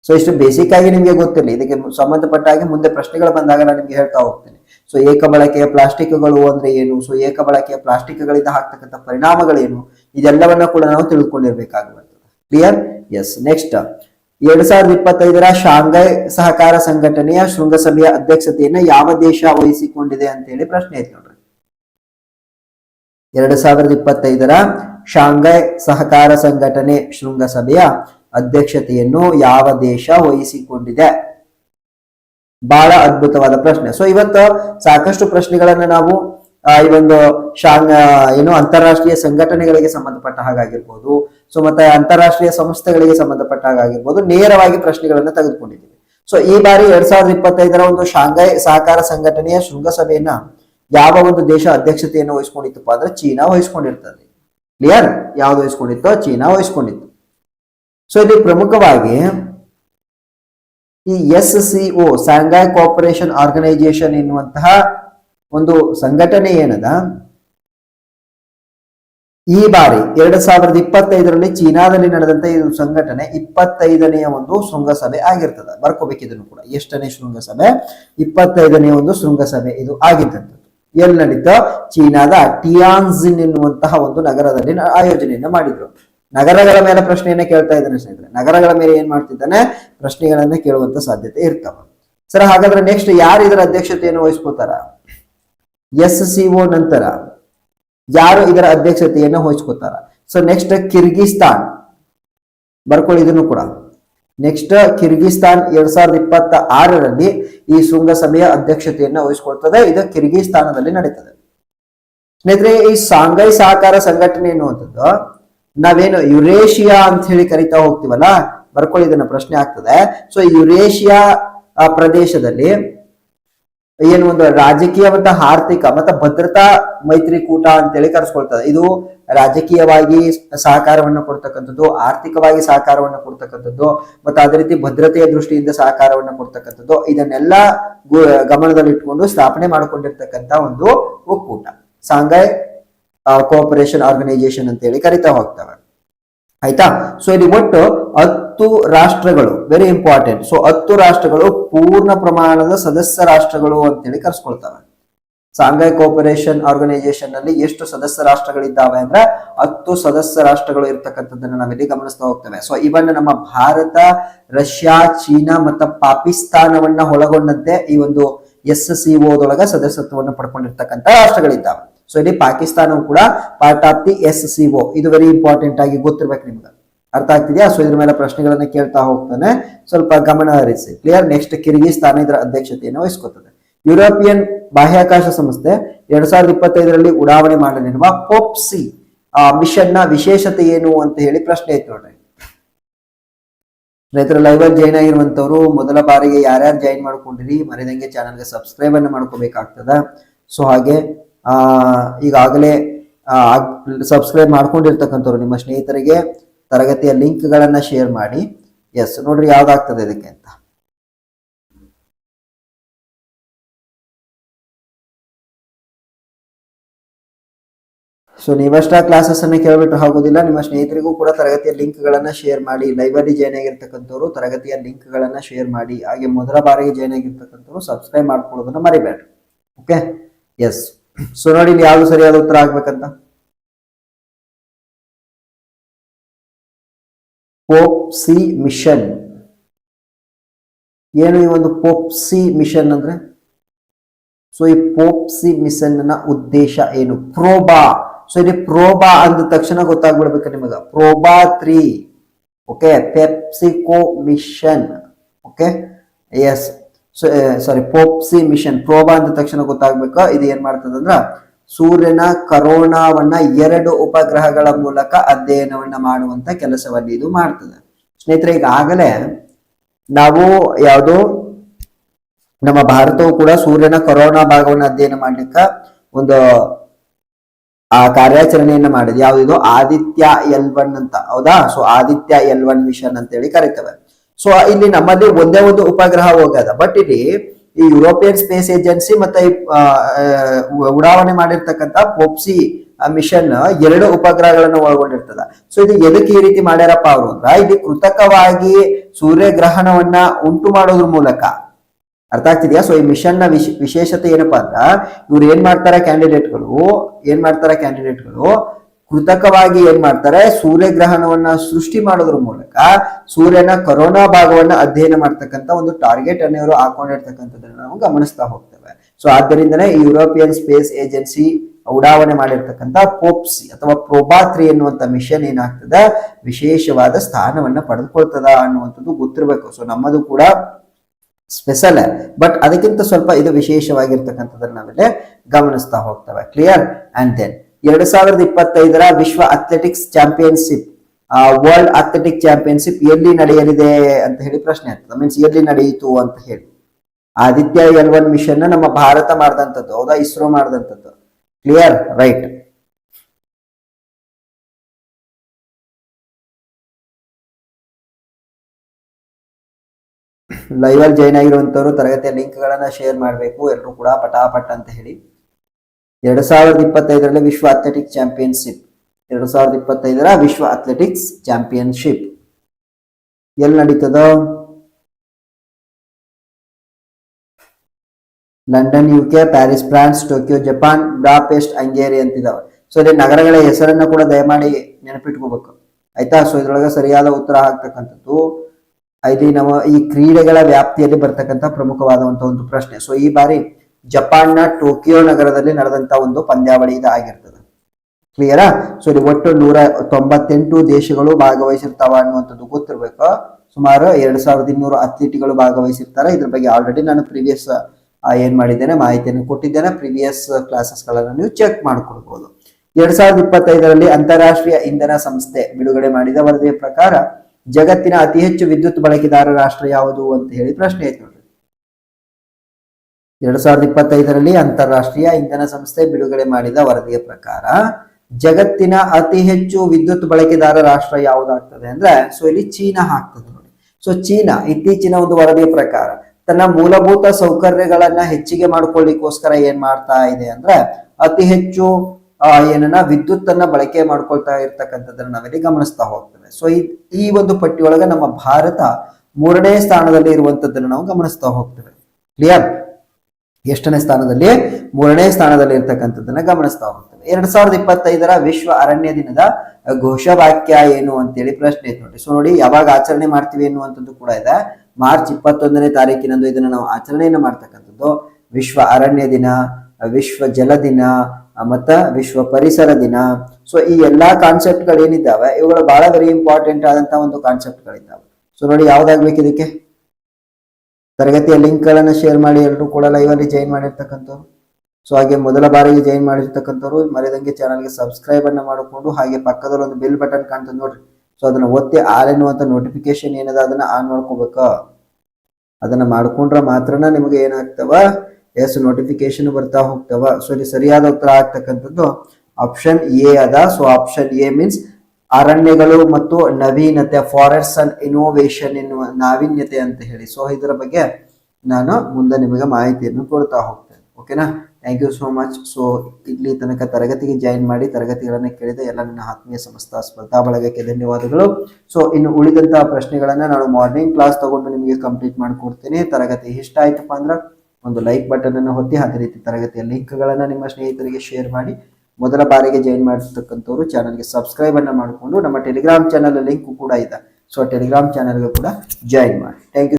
Speaker 1: ಸೊ ಇಷ್ಟು ಬೇಸಿಕ್ ಆಗಿ ನಿಮಗೆ ಗೊತ್ತಿರಲಿ. ಇದಕ್ಕೆ ಸಂಬಂಧಪಟ್ಟ ಹಾಗೆ ಮುಂದೆ ಪ್ರಶ್ನೆಗಳು ಬಂದಾಗ ನಾನು ನಿಮ್ಗೆ ಹೇಳ್ತಾ ಹೋಗ್ತೇನೆ. ಸೊ ಏಕ ಬಳಕೆಯ ಪ್ಲಾಸ್ಟಿಕ್ಗಳು ಅಂದ್ರೆ ಏನು? ಸೊ ಏಕ ಬಳಕೆಯ ಪ್ಲಾಸ್ಟಿಕ್ಗಳಿಂದ ಆಗ್ತಕ್ಕಂಥ ಪರಿಣಾಮಗಳೇನು? ಇದೆಲ್ಲವನ್ನ ಕೂಡ ನಾವು ತಿಳ್ಕೊಂಡಿರ್ಬೇಕಾಗುತ್ತದೆ ಕ್ಲಿಯರ್ ಎಸ್ ನೆಕ್ಸ್ಟ್ ಎರಡ್ ಸಾವಿರದ ಇಪ್ಪತ್ತೈದರ ಶಾಂಘೈ ಸಹಕಾರ ಸಂಘಟನೆಯ ಶೃಂಗಸಭೆಯ ಅಧ್ಯಕ್ಷತೆಯನ್ನು ಯಾವ ದೇಶ ವಹಿಸಿಕೊಂಡಿದೆ ಅಂತ ಹೇಳಿ ಪ್ರಶ್ನೆ ಐತೆ ನೋಡ್ರಿ. ಎರಡ್ ಸಾವಿರದ ಇಪ್ಪತ್ತೈದರ ಶಾಂಘೈ ಸಹಕಾರ ಸಂಘಟನೆ ಶೃಂಗಸಭೆಯ ಅಧ್ಯಕ್ಷತೆಯನ್ನು ಯಾವ ದೇಶ ವಹಿಸಿಕೊಂಡಿದೆ? ಬಹಳ ಅದ್ಭುತವಾದ ಪ್ರಶ್ನೆ. ಸೊ ಇವತ್ತು ಸಾಕಷ್ಟು ಪ್ರಶ್ನೆಗಳನ್ನ ನಾವು ಈ ಒಂದು ಶಾಂಗ್ ಏನು ಅಂತಾರಾಷ್ಟ್ರೀಯ ಸಂಘಟನೆಗಳಿಗೆ ಸಂಬಂಧಪಟ್ಟ ಹಾಗಾಗಿರ್ಬೋದು. ಸೊ ಮತ್ತೆ ಅಂತಾರಾಷ್ಟ್ರೀಯ ಸಂಸ್ಥೆಗಳಿಗೆ ಸಂಬಂಧಪಟ್ಟ ಹಾಗಾಗಿರ್ಬೋದು. ನೇರವಾಗಿ ಪ್ರಶ್ನೆಗಳನ್ನ ತೆಗೆದುಕೊಂಡಿದ್ದೀವಿ. ಸೊ ಈ ಬಾರಿ ಎರಡ್ ಸಾವಿರದ ಇಪ್ಪತ್ತೈದರ ಒಂದು ಶಾಂಘೈ ಸಹಕಾರ ಸಂಘಟನೆಯ ಶೃಂಗಸಭೆಯನ್ನ ಯಾವ ಒಂದು ದೇಶ ಅಧ್ಯಕ್ಷತೆಯನ್ನು ವಹಿಸ್ಕೊಂಡಿತ್ತಪ್ಪ ಅಂದ್ರೆ ಚೀನಾ ವಹಿಸ್ಕೊಂಡಿರ್ತದೆ. ಕ್ಲಿಯರ್ ಯಾವ್ದು ವಹಿಸ್ಕೊಂಡಿತ್ತೋ ಚೀನಾ ವಹಿಸ್ಕೊಂಡಿತ್ತು. ಸೊ ಇಲ್ಲಿ ಪ್ರಮುಖವಾಗಿ ಈ S C O Shanghai cooperation organisation ಎನ್ನುವಂತಹ ಒಂದು ಸಂಘಟನೆ ಏನದ? ಈ ಬಾರಿ ಎರಡ್ ಸಾವಿರದ ಇಪ್ಪತ್ತೈದರಲ್ಲಿ ಚೀನಾದಲ್ಲಿ ನಡೆದಂತ ಈ ಸಂಘಟನೆ ಇಪ್ಪತ್ತೈದನೆಯ ಒಂದು ಶೃಂಗಸಭೆ ಆಗಿರ್ತದೆ. ಬರ್ಕೋಬೇಕು ಇದನ್ನು ಕೂಡ. ಎಷ್ಟನೇ ಶೃಂಗಸಭೆ? ಇಪ್ಪತ್ತೈದನೆಯ ಒಂದು ಶೃಂಗಸಭೆ ಇದು ಆಗಿದ್ದಂಥದ್ದು ಎಲ್ಲಿ ನಡೀತ ಚೀನಾದ ಟಿಯಾನ್ಸಿನ್ ಎನ್ನುವಂತಹ ಒಂದು ನಗರದಲ್ಲಿ ಆಯೋಜನೆಯನ್ನ ಮಾಡಿದ್ರು. ನಗರಗಳ ಮೇಲೆ ಪ್ರಶ್ನೆಯನ್ನ ಕೇಳ್ತಾ ಇದ್ದಾನೆ ಸ್ನೇಹಿತರೆ. ನಗರಗಳ ಮೇಲೆ ಏನ್ ಮಾಡ್ತಿದ್ದಾನೆ? ಪ್ರಶ್ನೆಗಳನ್ನ ಕೇಳುವಂತ ಸಾಧ್ಯತೆ ಇರ್ತಾವ. ಸರ್, ಹಾಗಾದ್ರೆ ನೆಕ್ಸ್ಟ್ ಯಾರು ಇದರ ಅಧ್ಯಕ್ಷತೆಯನ್ನು ವಹಿಸ್ಕೋತಾರ? ಎಸ್ ಸಿ ಒ ನಂತರ ಯಾರು ಇದರ ಅಧ್ಯಕ್ಷತೆಯನ್ನು ವಹಿಸ್ಕೋತಾರ ಸೊ ನೆಕ್ಸ್ಟ್ ಕಿರ್ಗಿಸ್ತಾನ್. ಬರ್ಕೊಳ್ಳಿ ಇದನ್ನು ಕೂಡ. ನೆಕ್ಸ್ಟ್ ಕಿರ್ಗಿಸ್ತಾನ್ ಎರಡ್ ಸಾವಿರದ ಇಪ್ಪತ್ತ ಆರರಲ್ಲಿ ಈ ಶೃಂಗಸಭೆಯ ಅಧ್ಯಕ್ಷತೆಯನ್ನು ವಹಿಸ್ಕೊಳ್ತದೆ. ಇದು ಕಿರ್ಗಿಸ್ತಾನದಲ್ಲಿ ನಡೀತದೆ. ಸ್ನೇಹಿತರೆ, ಈ ಸಾಂಗೈ ಸಹಕಾರ ಸಂಘಟನೆ ಎನ್ನುವಂಥದ್ದು, ನಾವೇನು ಯುರೇಷಿಯಾ ಅಂತ ಹೇಳಿ ಕರಿತಾ ಹೋಗ್ತೀವಲ್ಲ? ಬರ್ಕೊಳ್ಳಿ ಇದನ್ನ ಪ್ರಶ್ನೆ ಆಗ್ತದೆ. ಸೊ ಯುರೇಷಿಯಾ ಪ್ರದೇಶದಲ್ಲಿ ಏನು ಒಂದು ರಾಜಕೀಯ ಆರ್ಥಿಕ ಮತ್ತು ಭದ್ರತಾ ಮೈತ್ರಿಕೂಟ ಅಂತೇಳಿ ಕರೆಸ್ಕೊಳ್ತದೆ. ಇದು ರಾಜಕೀಯವಾಗಿ ಸಹಕಾರವನ್ನು ಕೊಡ್ತಕ್ಕಂಥದ್ದು, ಆರ್ಥಿಕವಾಗಿ ಸಹಕಾರವನ್ನು ಕೊಡ್ತಕ್ಕಂಥದ್ದು, ಮತ್ತು ಅದೇ ರೀತಿ ಭದ್ರತೆಯ ದೃಷ್ಟಿಯಿಂದ ಸಹಕಾರವನ್ನು ಕೊಡ್ತಕ್ಕಂಥದ್ದು, ಇದನ್ನೆಲ್ಲ ಗಮನದಲ್ಲಿಟ್ಕೊಂಡು ಸ್ಥಾಪನೆ ಮಾಡಿಕೊಂಡಿರ್ತಕ್ಕಂಥ ಒಂದು ಒಕ್ಕೂಟ. ಸಾಂಗಾಯ್ ಕೋಆಪರೇಷನ್ ಆರ್ಗನೈಸೇಷನ್ ಅಂತೇಳಿ ಕರಿತಾ ಹೋಗ್ತವೆ. ಆಯ್ತಾ? ಸೊ ಇಲ್ಲಿ ಒಟ್ಟು ಹತ್ತು ರಾಷ್ಟ್ರಗಳು ವೆರಿ ಇಂಪಾರ್ಟೆಂಟ್ ಸೊ ಹತ್ತು ರಾಷ್ಟ್ರಗಳು ಪೂರ್ಣ ಪ್ರಮಾಣದ ಸದಸ್ಯ ರಾಷ್ಟ್ರಗಳು ಅಂತೇಳಿ ಕರೆಸ್ಕೊಳ್ತವೆ. ಸಾಂಘೈ ಕೋಪರೇಷನ್ ಆರ್ಗನೈಸೇಷನ್ನಲ್ಲಿ ಎಷ್ಟು ಸದಸ್ಯ ರಾಷ್ಟ್ರಗಳಿದ್ದಾವೆ ಅಂದ್ರೆ ಹತ್ತು ಸದಸ್ಯ ರಾಷ್ಟ್ರಗಳು ಇರ್ತಕ್ಕಂಥದ್ದನ್ನ ನಾವಿಲ್ಲಿ ಗಮನಿಸ್ತಾ ಹೋಗ್ತೇವೆ. ಸೊ ಇವನ್ ನಮ್ಮ ಭಾರತ, ರಷ್ಯಾ, ಚೀನಾ ಮತ್ತು ಪಾಕಿಸ್ತಾನವನ್ನ ಒಳಗೊಂಡಂತೆ ಈ ಒಂದು ಎಸ್ ಸಿ ಒಳಗ ಸದಸ್ಯತ್ವವನ್ನು ಪಡ್ಕೊಂಡಿರ್ತಕ್ಕಂಥ ರಾಷ್ಟ್ರಗಳಿದ್ದಾವೆ. ಸೊ ಇಲ್ಲಿ ಪಾಕಿಸ್ತಾನವು ಕೂಡ part of the S C ಇದು ವೆರಿ ಇಂಪಾರ್ಟೆಂಟ್ ಆಗಿ ಗೊತ್ತಿರ್ಬೇಕು ನಿಮ್ಗೆ. ಅರ್ಥ ಆಗ್ತಿದೆಯಾ? ಸೊ ಇದ್ರ ಮೇಲೆ ಪ್ರಶ್ನೆಗಳನ್ನ ಕೇಳ್ತಾ ಹೋಗ್ತಾನೆ. ಸ್ವಲ್ಪ ಗಮನ ಹರಿಸಿ. ಕ್ಲಿಯರ್ ನೆಕ್ಸ್ಟ್ ಕಿರ್ಗಿಸ್ತಾನ ಇದರ ಅಧ್ಯಕ್ಷತೆಯನ್ನು ವಹಿಸ್ಕೊತದೆ. ಯುರೋಪಿಯನ್ ಬಾಹ್ಯಾಕಾಶ ಸಂಸ್ಥೆ ಎರಡ್ ಸಾವಿರದ ಇಪ್ಪತ್ತೈದರಲ್ಲಿ ಉಡಾವಣೆ ಮಾಡಲಿರುವ ಪೋಪ್ಸಿ ಮಿಷನ್ನ ವಿಶೇಷತೆ ಏನು ಅಂತ ಹೇಳಿ ಪ್ರಶ್ನೆ ಐತೆ ನೋಡ್ರಿ. ರೈತರ ಲೈವ್ ಅಲ್ಲಿ ಜಾಯ್ನ್ ಆಗಿರುವಂತವ್ರು ಮೊದಲ ಬಾರಿಗೆ ಯಾರ್ಯಾರು ಜಾಯಿನ್ ಮಾಡ್ಕೊಂಡಿರಿ, ಮರೆದಂಗೆ ಚಾನಲ್ಗೆ ಸಬ್ಸ್ಕ್ರೈಬ್ ಅನ್ನು ಮಾಡ್ಕೋಬೇಕಾಗ್ತದ. ಸೊ ಹಾಗೆ, ಆ, ಈಗಾಗಲೇ ಸಬ್ಸ್ಕ್ರೈಬ್ ಮಾಡ್ಕೊಂಡಿರ್ತಕ್ಕಂಥವ್ರು ನಿಮ್ಮ ಸ್ನೇಹಿತರಿಗೆ ತರಗತಿಯ ಲಿಂಕ್ಗಳನ್ನ ಶೇರ್ ಮಾಡಿ. ಎಸ್ ನೋಡ್ರಿ ಯಾವ್ದಾಗ್ತದೆ ಇದಕ್ಕೆ ಅಂತ. ಸೊ ನೀವಷ್ಟ ಕ್ಲಾಸಸ್ ಅನ್ನ ಕೇಳ್ಬಿಟ್ರೆ ಆಗೋದಿಲ್ಲ ನಿಮ್ಮ ಸ್ನೇಹಿತರಿಗೂ ಕೂಡ ತರಗತಿಯ ಲಿಂಕ್ಗಳನ್ನ ಶೇರ್ ಮಾಡಿ. ಲೈಬ್ರರಿ ಜಾಯ್ನ್ ಆಗಿರ್ತಕ್ಕಂಥವ್ರು ತರಗತಿಯ ಲಿಂಕ್ಗಳನ್ನ ಶೇರ್ ಮಾಡಿ. ಹಾಗೆ ಮೊದಲ ಬಾರಿಗೆ ಜಾಯ್ನ್ ಆಗಿರ್ತಕ್ಕಂಥವ್ರು ಸಬ್ಸ್ಕ್ರೈಬ್ ಮಾಡ್ಕೊಳ್ಳೋದನ್ನ ಮರಿಬೇಡ್ರಿ. ಓಕೆ ಎಸ್ ಸೊ ನೋಡಿ ಇಲ್ಲಿ ಯಾವುದು ಸರಿಯಾದ ಉತ್ತರ ಆಗ್ಬೇಕಂತ? ಪೋಪ್ಸಿ ಮಿಷನ್ ಏನು ಈ ಒಂದು ಪೋಪ್ಸಿ ಮಿಷನ್ ಅಂದ್ರೆ? ಸೊ ಈ ಪೋಪ್ಸಿ ಮಿಷನ್ನ ಉದ್ದೇಶ ಏನು? ಪ್ರೋಬಾ ಸೊ ಇಲ್ಲಿ ಪ್ರೋಬಾ ಅಂದ ತಕ್ಷಣ ಗೊತ್ತಾಗ್ಬಿಡ್ಬೇಕು ನಿಮಗೆ. Proba three okay PepsiCo mission okay yes sorry ಪೋಪ್ಸಿ mission Proba ಅಂದ ತಕ್ಷಣ ಗೊತ್ತಾಗ್ಬೇಕು. ಇದು ಏನ್ ಮಾಡ್ತದಂದ್ರ ಸೂರ್ಯನ ಕರೋನಾವನ್ನ ಎರಡು ಉಪಗ್ರಹಗಳ ಮೂಲಕ ಅಧ್ಯಯನವನ್ನ ಮಾಡುವಂತ ಕೆಲಸವನ್ನ ಇದು ಮಾಡ್ತದೆ. ಸ್ನೇಹಿತರೆ, ಈಗಾಗಲೇ ನಾವು ಯಾವುದು ನಮ್ಮ ಭಾರತವು ಕೂಡ ಸೂರ್ಯನ ಕೊರೋನಾ ಭಾಗವನ್ನು ಅಧ್ಯಯನ ಮಾಡ್ಲಿಕ್ಕ ಒಂದು, ಆ ಕಾರ್ಯಾಚರಣೆಯನ್ನ ಮಾಡಿದೆ. ಯಾವ್ದಿದು ಆದಿತ್ಯ ಎಲ್ ಒನ್ ಅಂತ. ಹೌದಾ? So Aditya L one mission ಅಂತ ಹೇಳಿ ಕರಿತೇವೆ. ಸೊ ಇಲ್ಲಿ ನಮ್ಮಲ್ಲಿ ಒಂದೇ ಒಂದು ಉಪಗ್ರಹ ಹೋಗ್ಯದ ಬಟ್ ಇಲ್ಲಿ ಈ ಯುರೋಪಿಯನ್ ಸ್ಪೇಸ್ ಏಜೆನ್ಸಿ ಮತ್ತೆ ಉಡಾವಣೆ ಮಾಡಿರ್ತಕ್ಕಂತ ಪೋಪ್ಸಿ ಮಿಷನ್ ಎರಡು ಉಪಗ್ರಹಗಳನ್ನು ಒಳಗೊಂಡಿರ್ತದ. ಸೊ ಇದು ಎದಕ್ಕೆ ಈ ರೀತಿ ಮಾಡ್ಯಾರಪ್ಪ ಅವರು ಅಂದ್ರ, ಇದು ಕೃತಕವಾಗಿ ಸೂರ್ಯಗ್ರಹಣವನ್ನ ಉಂಟು ಮಾಡೋದ್ರ ಮೂಲಕ. ಅರ್ಥ ಆಗ್ತಿದ್ಯಾ? ಸೊ ಈ ಮಿಷನ್ನ ವಿಶ್- ವಿಶೇಷತೆ ಏನಪ್ಪಾ ಅಂದ್ರ, ಇವ್ರು ಏನ್ ಮಾಡ್ತಾರ ಕ್ಯಾಂಡಿಡೇಟ್ಗಳು ಏನ್ ಮಾಡ್ತಾರ ಕ್ಯಾಂಡಿಡೇಟ್ಗಳು ಕೃತಕವಾಗಿ ಏನ್ ಮಾಡ್ತಾರೆ? ಸೂರ್ಯಗ್ರಹಣವನ್ನ ಸೃಷ್ಟಿ ಮಾಡೋದ್ರ ಮೂಲಕ ಸೂರ್ಯನ ಕೊರೋನಾ ಭಾಗವನ್ನ ಅಧ್ಯಯನ ಮಾಡ್ತಕ್ಕಂಥ ಒಂದು ಟಾರ್ಗೆಟ್ ಅನ್ನು ಇವರು ಹಾಕೊಂಡಿರ್ತಕ್ಕಂಥದ್ದನ್ನ ನಾವು ಗಮನಿಸ್ತಾ ಹೋಗ್ತೇವೆ. ಸೊ ಆದ್ದರಿಂದನೇ ಯುರೋಪಿಯನ್ ಸ್ಪೇಸ್ ಏಜೆನ್ಸಿ ಉಡಾವಣೆ ಮಾಡಿರ್ತಕ್ಕಂಥ ಪೋಪ್ಸಿ ಅಥವಾ ಪ್ರೋಬಾತ್ರಿ ಎನ್ನುವಂತ ಮಿಷನ್ ಏನಾಗ್ತದ? ವಿಶೇಷವಾದ ಸ್ಥಾನವನ್ನ ಪಡೆದುಕೊಳ್ತದ ಅನ್ನುವಂಥದ್ದು ಗೊತ್ತಿರಬೇಕು. ಸೊ ನಮ್ಮದು ಕೂಡ ಸ್ಪೆಷಲ್ ಬಟ್ ಅದಕ್ಕಿಂತ ಸ್ವಲ್ಪ ಇದು ವಿಶೇಷವಾಗಿರ್ತಕ್ಕಂಥದ್ದನ್ನ ನಾವಿಲ್ಲಿ ಗಮನಿಸ್ತಾ ಹೋಗ್ತೇವೆ. ಕ್ಲಿಯರ್ ಅಂಡ್ ದೆನ್ ಎರಡ್ ಸಾವಿರದ ಇಪ್ಪತ್ತೈದರ ವಿಶ್ವ athletics championship world athletic championship ಎಲ್ಲಿ ನಡೆಯಲಿದೆ ಅಂತ ಹೇಳಿ ಪ್ರಶ್ನೆ ಆಗ್ತದೆ. ಮೀನ್ಸ್ ಎಲ್ಲಿ ನಡೆಯಿತು ಅಂತ ಹೇಳಿ. ಆದಿತ್ಯ ಎಲ್ ಒನ್ ಮಿಷನ್ ನಮ್ಮ ಭಾರತ ಮಾಡಿದಂಥದ್ದು, ಹೌದಾ? ಇಸ್ರೋ ಮಾಡಿದಂಥದ್ದು. ಕ್ಲಿಯರ್ ರೈಟ್ ಲೈವ್ ಅಲ್ಲಿ ಜಾಯ್ನ್ ಆಗಿರುವಂತವರು ತರಗತಿಯ ಲಿಂಕ್ ಗಳನ್ನ ಶೇರ್ ಮಾಡಬೇಕು. ಎಲ್ಲರೂ ಕೂಡ ಪಟಾಪಟ್ ಅಂತ ಹೇಳಿ. ಎರಡ್ ಸಾವಿರದ ಇಪ್ಪತ್ತೈದರಲ್ಲಿ ವಿಶ್ವ ಅಥ್ಲೆಟಿಕ್ಸ್ ಚಾಂಪಿಯನ್ಶಿಪ್. ಎರಡ್ ಸಾವಿರದ ಇಪ್ಪತ್ತೈದರ ವಿಶ್ವ ಅಥ್ಲೆಟಿಕ್ಸ್ ಚಾಂಪಿಯನ್ಶಿಪ್. ಎಲ್ಲಿ ನಡೀತದ? London U K Paris, France, Tokyo, Japan Budapest Hungary ಅಂತಿದಾವೆ. So ಇಲ್ಲಿ ನಗರಗಳ ಹೆಸರನ್ನ ಕೂಡ ದಯಮಾಡಿ ನೆನಪಿಟ್ಕೋಬೇಕು. ಆಯ್ತಾ? ಸೊ ಇದ್ರೊಳಗೆ ಸರಿಯಾದ ಉತ್ತರ ಆಗ್ತಕ್ಕಂಥದ್ದು ಇಲ್ಲಿ ನಮ್ಮ ಈ ಕ್ರೀಡೆಗಳ ವ್ಯಾಪ್ತಿಯಲ್ಲಿ ಬರ್ತಕ್ಕಂಥ ಪ್ರಮುಖವಾದಂತಹ ಒಂದು ಪ್ರಶ್ನೆ. ಸೊ ಈ ಬಾರಿ ಜಪಾನ್ನ ಟೋಕಿಯೋ ನಗರದಲ್ಲಿ ನಡೆದಂತ ಒಂದು ಪಂದ್ಯಾವಳಿ ಇದು ಆಗಿರ್ತದೆ. ಕ್ಲಿಯರಾ ಸೊ ಇಲ್ಲಿ ಒಟ್ಟು ನೂರ ತೊಂಬತ್ತೆಂಟು ದೇಶಗಳು ಭಾಗವಹಿಸಿರ್ತಾವ ಅನ್ನುವಂಥದ್ದು ಗೊತ್ತಿರ್ಬೇಕು. ಸುಮಾರು ಎರಡ್ ಸಾವಿರದ ಇನ್ನೂರು ಅಥ್ಲೀಟ್ಗಳು ಭಾಗವಹಿಸಿರ್ತಾರೆ. ಇದ್ರ ಬಗ್ಗೆ ಆಲ್ರೆಡಿ ನಾನು ಪ್ರೀವಿಯಸ್ ಏನ್ ಮಾಡಿದ್ದೇನೆ, ಮಾಹಿತಿಯನ್ನು ಕೊಟ್ಟಿದ್ದೇನೆ. ಪ್ರೀವಿಯಸ್ ಕ್ಲಾಸಸ್ ಗಳನ್ನ ನೀವು ಚೆಕ್ ಮಾಡ್ಕೊಳ್ಬಹುದು ಎರಡ್ ಸಾವಿರದ ಇಪ್ಪತ್ತೈದರಲ್ಲಿ ಅಂತಾರಾಷ್ಟ್ರೀಯ ಇಂಧನ ಸಂಸ್ಥೆ ಬಿಡುಗಡೆ ಮಾಡಿದ ವರದಿಯ ಪ್ರಕಾರ, ಜಗತ್ತಿನ ಅತಿ ಹೆಚ್ಚು ವಿದ್ಯುತ್ ಬಳಕೆದಾರ ರಾಷ್ಟ್ರ ಯಾವುದು ಅಂತ ಹೇಳಿ ಪ್ರಶ್ನೆ ನೋಡ್ರಿ. ಎರಡ್ ಸಾವಿರದ ಇಪ್ಪತ್ತೈದರಲ್ಲಿ ಅಂತಾರಾಷ್ಟ್ರೀಯ ಇಂಧನ ಸಂಸ್ಥೆ ಬಿಡುಗಡೆ ಮಾಡಿದ ವರದಿಯ ಪ್ರಕಾರ, ಜಗತ್ತಿನ ಅತಿ ಹೆಚ್ಚು ವಿದ್ಯುತ್ ಬಳಕೆದಾರ ರಾಷ್ಟ್ರ ಯಾವುದಾಗ್ತದೆ ಅಂದ್ರೆ, ಸೊ ಇಲ್ಲಿ ಚೀನಾ ಆಗ್ತದೆ ನೋಡಿ. ಸೊ ಚೀನಾ ಇತ್ತೀಚಿನ ಒಂದು ವರದಿಯ ಪ್ರಕಾರ, ತನ್ನ ಮೂಲಭೂತ ಸೌಕರ್ಯಗಳನ್ನ ಹೆಚ್ಚಿಗೆ ಮಾಡ್ಕೊಳ್ಳಿಕ್ಕೋಸ್ಕರ ಏನ್ ಮಾಡ್ತಾ ಇದೆ ಅಂದ್ರೆ, ಅತಿ ಹೆಚ್ಚು ಏನನ್ನ ವಿದ್ಯುತ್ ಅನ್ನ ಬಳಕೆ ಮಾಡ್ಕೊಳ್ತಾ ಇರ್ತಕ್ಕಂಥದ್ದನ್ನ ನಾವಿಲ್ಲಿ ಗಮನಿಸ್ತಾ ಹೋಗ್ತೇವೆ. ಸೊ ಈ ಒಂದು ಪಟ್ಟಿಯೊಳಗೆ ನಮ್ಮ ಭಾರತ ಮೂರನೇ ಸ್ಥಾನದಲ್ಲಿ ಇರುವಂತದ್ದನ್ನು ನಾವು ಗಮನಿಸ್ತಾ ಹೋಗ್ತೇವೆ. ಕ್ಲಿಯರ್ ಎಷ್ಟನೇ ಸ್ಥಾನದಲ್ಲಿ? ಮೂರನೇ ಸ್ಥಾನದಲ್ಲಿ ಇರ್ತಕ್ಕಂಥದ್ದನ್ನ ಗಮನಿಸ್ತಾ ಹೋಗ್ತೇವೆ. ಎರಡ್ ಸಾವಿರದ ಇಪ್ಪತ್ತೈದರ ವಿಶ್ವ ಅರಣ್ಯ ದಿನದ ಘೋಷವಾಕ್ಯ ಏನು ಅಂತೇಳಿ ಪ್ರಶ್ನೆ ಐತೆ ನೋಡಿ. ಸೊ ನೋಡಿ, ಯಾವಾಗ ಆಚರಣೆ ಮಾಡ್ತೀವಿ ಎನ್ನುವಂಥದ್ದು ಕೂಡ ಇದೆ. ಮಾರ್ಚ್ ಇಪ್ಪತ್ತೊಂದನೇ ತಾರೀಕಿನಂದು ಇದನ್ನ ನಾವು ಆಚರಣೆಯನ್ನು ಮಾಡ್ತಕ್ಕಂಥದ್ದು. ವಿಶ್ವ ಅರಣ್ಯ ದಿನ, ವಿಶ್ವ ಜಲ ದಿನ, ಮತ್ತ ವಿಶ್ವ ಪರಿಸರ ದಿನ. ಸೊ ಈ ಎಲ್ಲಾ ಕಾನ್ಸೆಪ್ಟ್ಗಳು ಏನಿದ್ದಾವೆ ಇವುಗಳು ಬಹಳ ವೆರಿ ಇಂಪಾರ್ಟೆಂಟ್ ಆದಂತಹ ಒಂದು ಕಾನ್ಸೆಪ್ಟ್ ಗಳಿದ್ದಾವೆ. ಸೊ ನೋಡಿ, ಯಾವ್ದಾಗ್ಬೇಕು ಇದಕ್ಕೆ? ತರಗತಿಯ ಲಿಂಕ್ ಗಳನ್ನ ಶೇರ್ ಮಾಡಿ ಎಲ್ಲರೂ ಕೂಡ ಲೈವ್ ಅಲ್ಲಿ ಜಾಯಿನ್ ಮಾಡಿರ್ತಕ್ಕಂಥವ್ರು. ಸೊ ಹಾಗೆ ಮೊದಲ ಬಾರಿಗೆ ಜಾಯಿನ್ ಮಾಡಿರ್ತಕ್ಕಂಥವ್ರು ಮರೆಯದಂಗೆ ಚಾನಲ್ಗೆ ಸಬ್ಸ್ಕ್ರೈಬ್ ಅನ್ನ ಮಾಡಿಕೊಂಡು, ಹಾಗೆ ಪಕ್ಕದಲ್ಲಿ ಒಂದು ಬೆಲ್ ಬಟನ್ ಕಾಣ್ತದೆ ನೋಡ್ರಿ. ಸೊ ಅದನ್ನ ಒತ್ತಿ ಆಲ್ ಎನ್ನುವಂತ ನೋಟಿಫಿಕೇಶನ್ ಏನದ ಅದನ್ನ ಆನ್ ಮಾಡ್ಕೋಬೇಕ? ಅದನ್ನ ಮಾಡ್ಕೊಂಡ್ರೆ ಮಾತ್ರನ ನಿಮಗೆ ಏನಾಗ್ತವ? ಎಸ್ ನೋಟಿಫಿಕೇಶನ್ ಬರ್ತಾ ಹೋಗ್ತವ. ಸೊ ಇಲ್ಲಿ ಸರಿಯಾದ ಉತ್ತರ ಆಗ್ತಕ್ಕಂಥದ್ದು ಆಪ್ಷನ್ ಎ ಅದ. ಸೊ ಆಪ್ಷನ್ ಎ ಮೀನ್ಸ್ ಅರಣ್ಯಗಳು ಮತ್ತು ನವೀನತೆ ಫಾರೆಸ್ಟ್ ಅಂಡ್ ಇನ್ನೋವೇಶನ್ ಎನ್ನುವ ನಾವೀನ್ಯತೆ ಅಂತ ಹೇಳಿ. ಸೊ ಇದರ ಬಗ್ಗೆ ನಾನು ಮುಂದೆ ನಿಮಗೆ ಮಾಹಿತಿಯನ್ನು ಕೊಡ್ತಾ ಹೋಗ್ತೇನೆ. ಓಕೆನಾ thank you so much so ಇಲ್ಲಿ ತನಕ ತರಗತಿಗೆ ಜಾಯಿನ್ ಮಾಡಿ ತರಗತಿಗಳನ್ನು ಕೇಳಿದ ಎಲ್ಲ ನನ್ನ ಆತ್ಮೀಯ ಸಂಸ್ಥಾ ಸ್ಪರ್ಧಾ ಬಳಗಕ್ಕೆ ಧನ್ಯವಾದಗಳು. ಸೊ ಇನ್ನು ಉಳಿದಂತಹ ಪ್ರಶ್ನೆಗಳನ್ನು ನಾನು ಮಾರ್ನಿಂಗ್ ಕ್ಲಾಸ್ ತಗೊಂಡು ನಿಮಗೆ ಕಂಪ್ಲೀಟ್ ಮಾಡಿಕೊಡ್ತೇನೆ. ತರಗತಿ ಇಷ್ಟ ಆಯ್ತಪ್ಪ ಅಂದ್ರೆ ಒಂದು ಲೈಕ್ ಬಟನ್ ಅನ್ನು ಹೊತ್ತಿ ಅದೇ ರೀತಿ ತರಗತಿಯ ಲಿಂಕ್ಗಳನ್ನು ನಿಮ್ಮ ಸ್ನೇಹಿತರಿಗೆ ಶೇರ್ ಮಾಡಿ. ಮೊದಲ ಬಾರಿಗೆ ಜಾಯಿನ್ ಮಾಡಿರ್ತಕ್ಕಂಥವ್ರು ಚಾನಲ್ಗೆ ಸಬ್ಸ್ಕ್ರೈಬ್ ಅನ್ನ ಮಾಡಿಕೊಂಡು ನಮ್ಮ ಟೆಲಿಗ್ರಾಮ್ ಚಾನಲ್ ಲಿಂಕ್ ಕೂಡ ಇದೆ. ಸೊ ಟೆಲಿಗ್ರಾಮ್ ಚಾನಲ್ಗೆ ಕೂಡ ಜಾಯಿನ್ ಮಾಡಿ. Thank you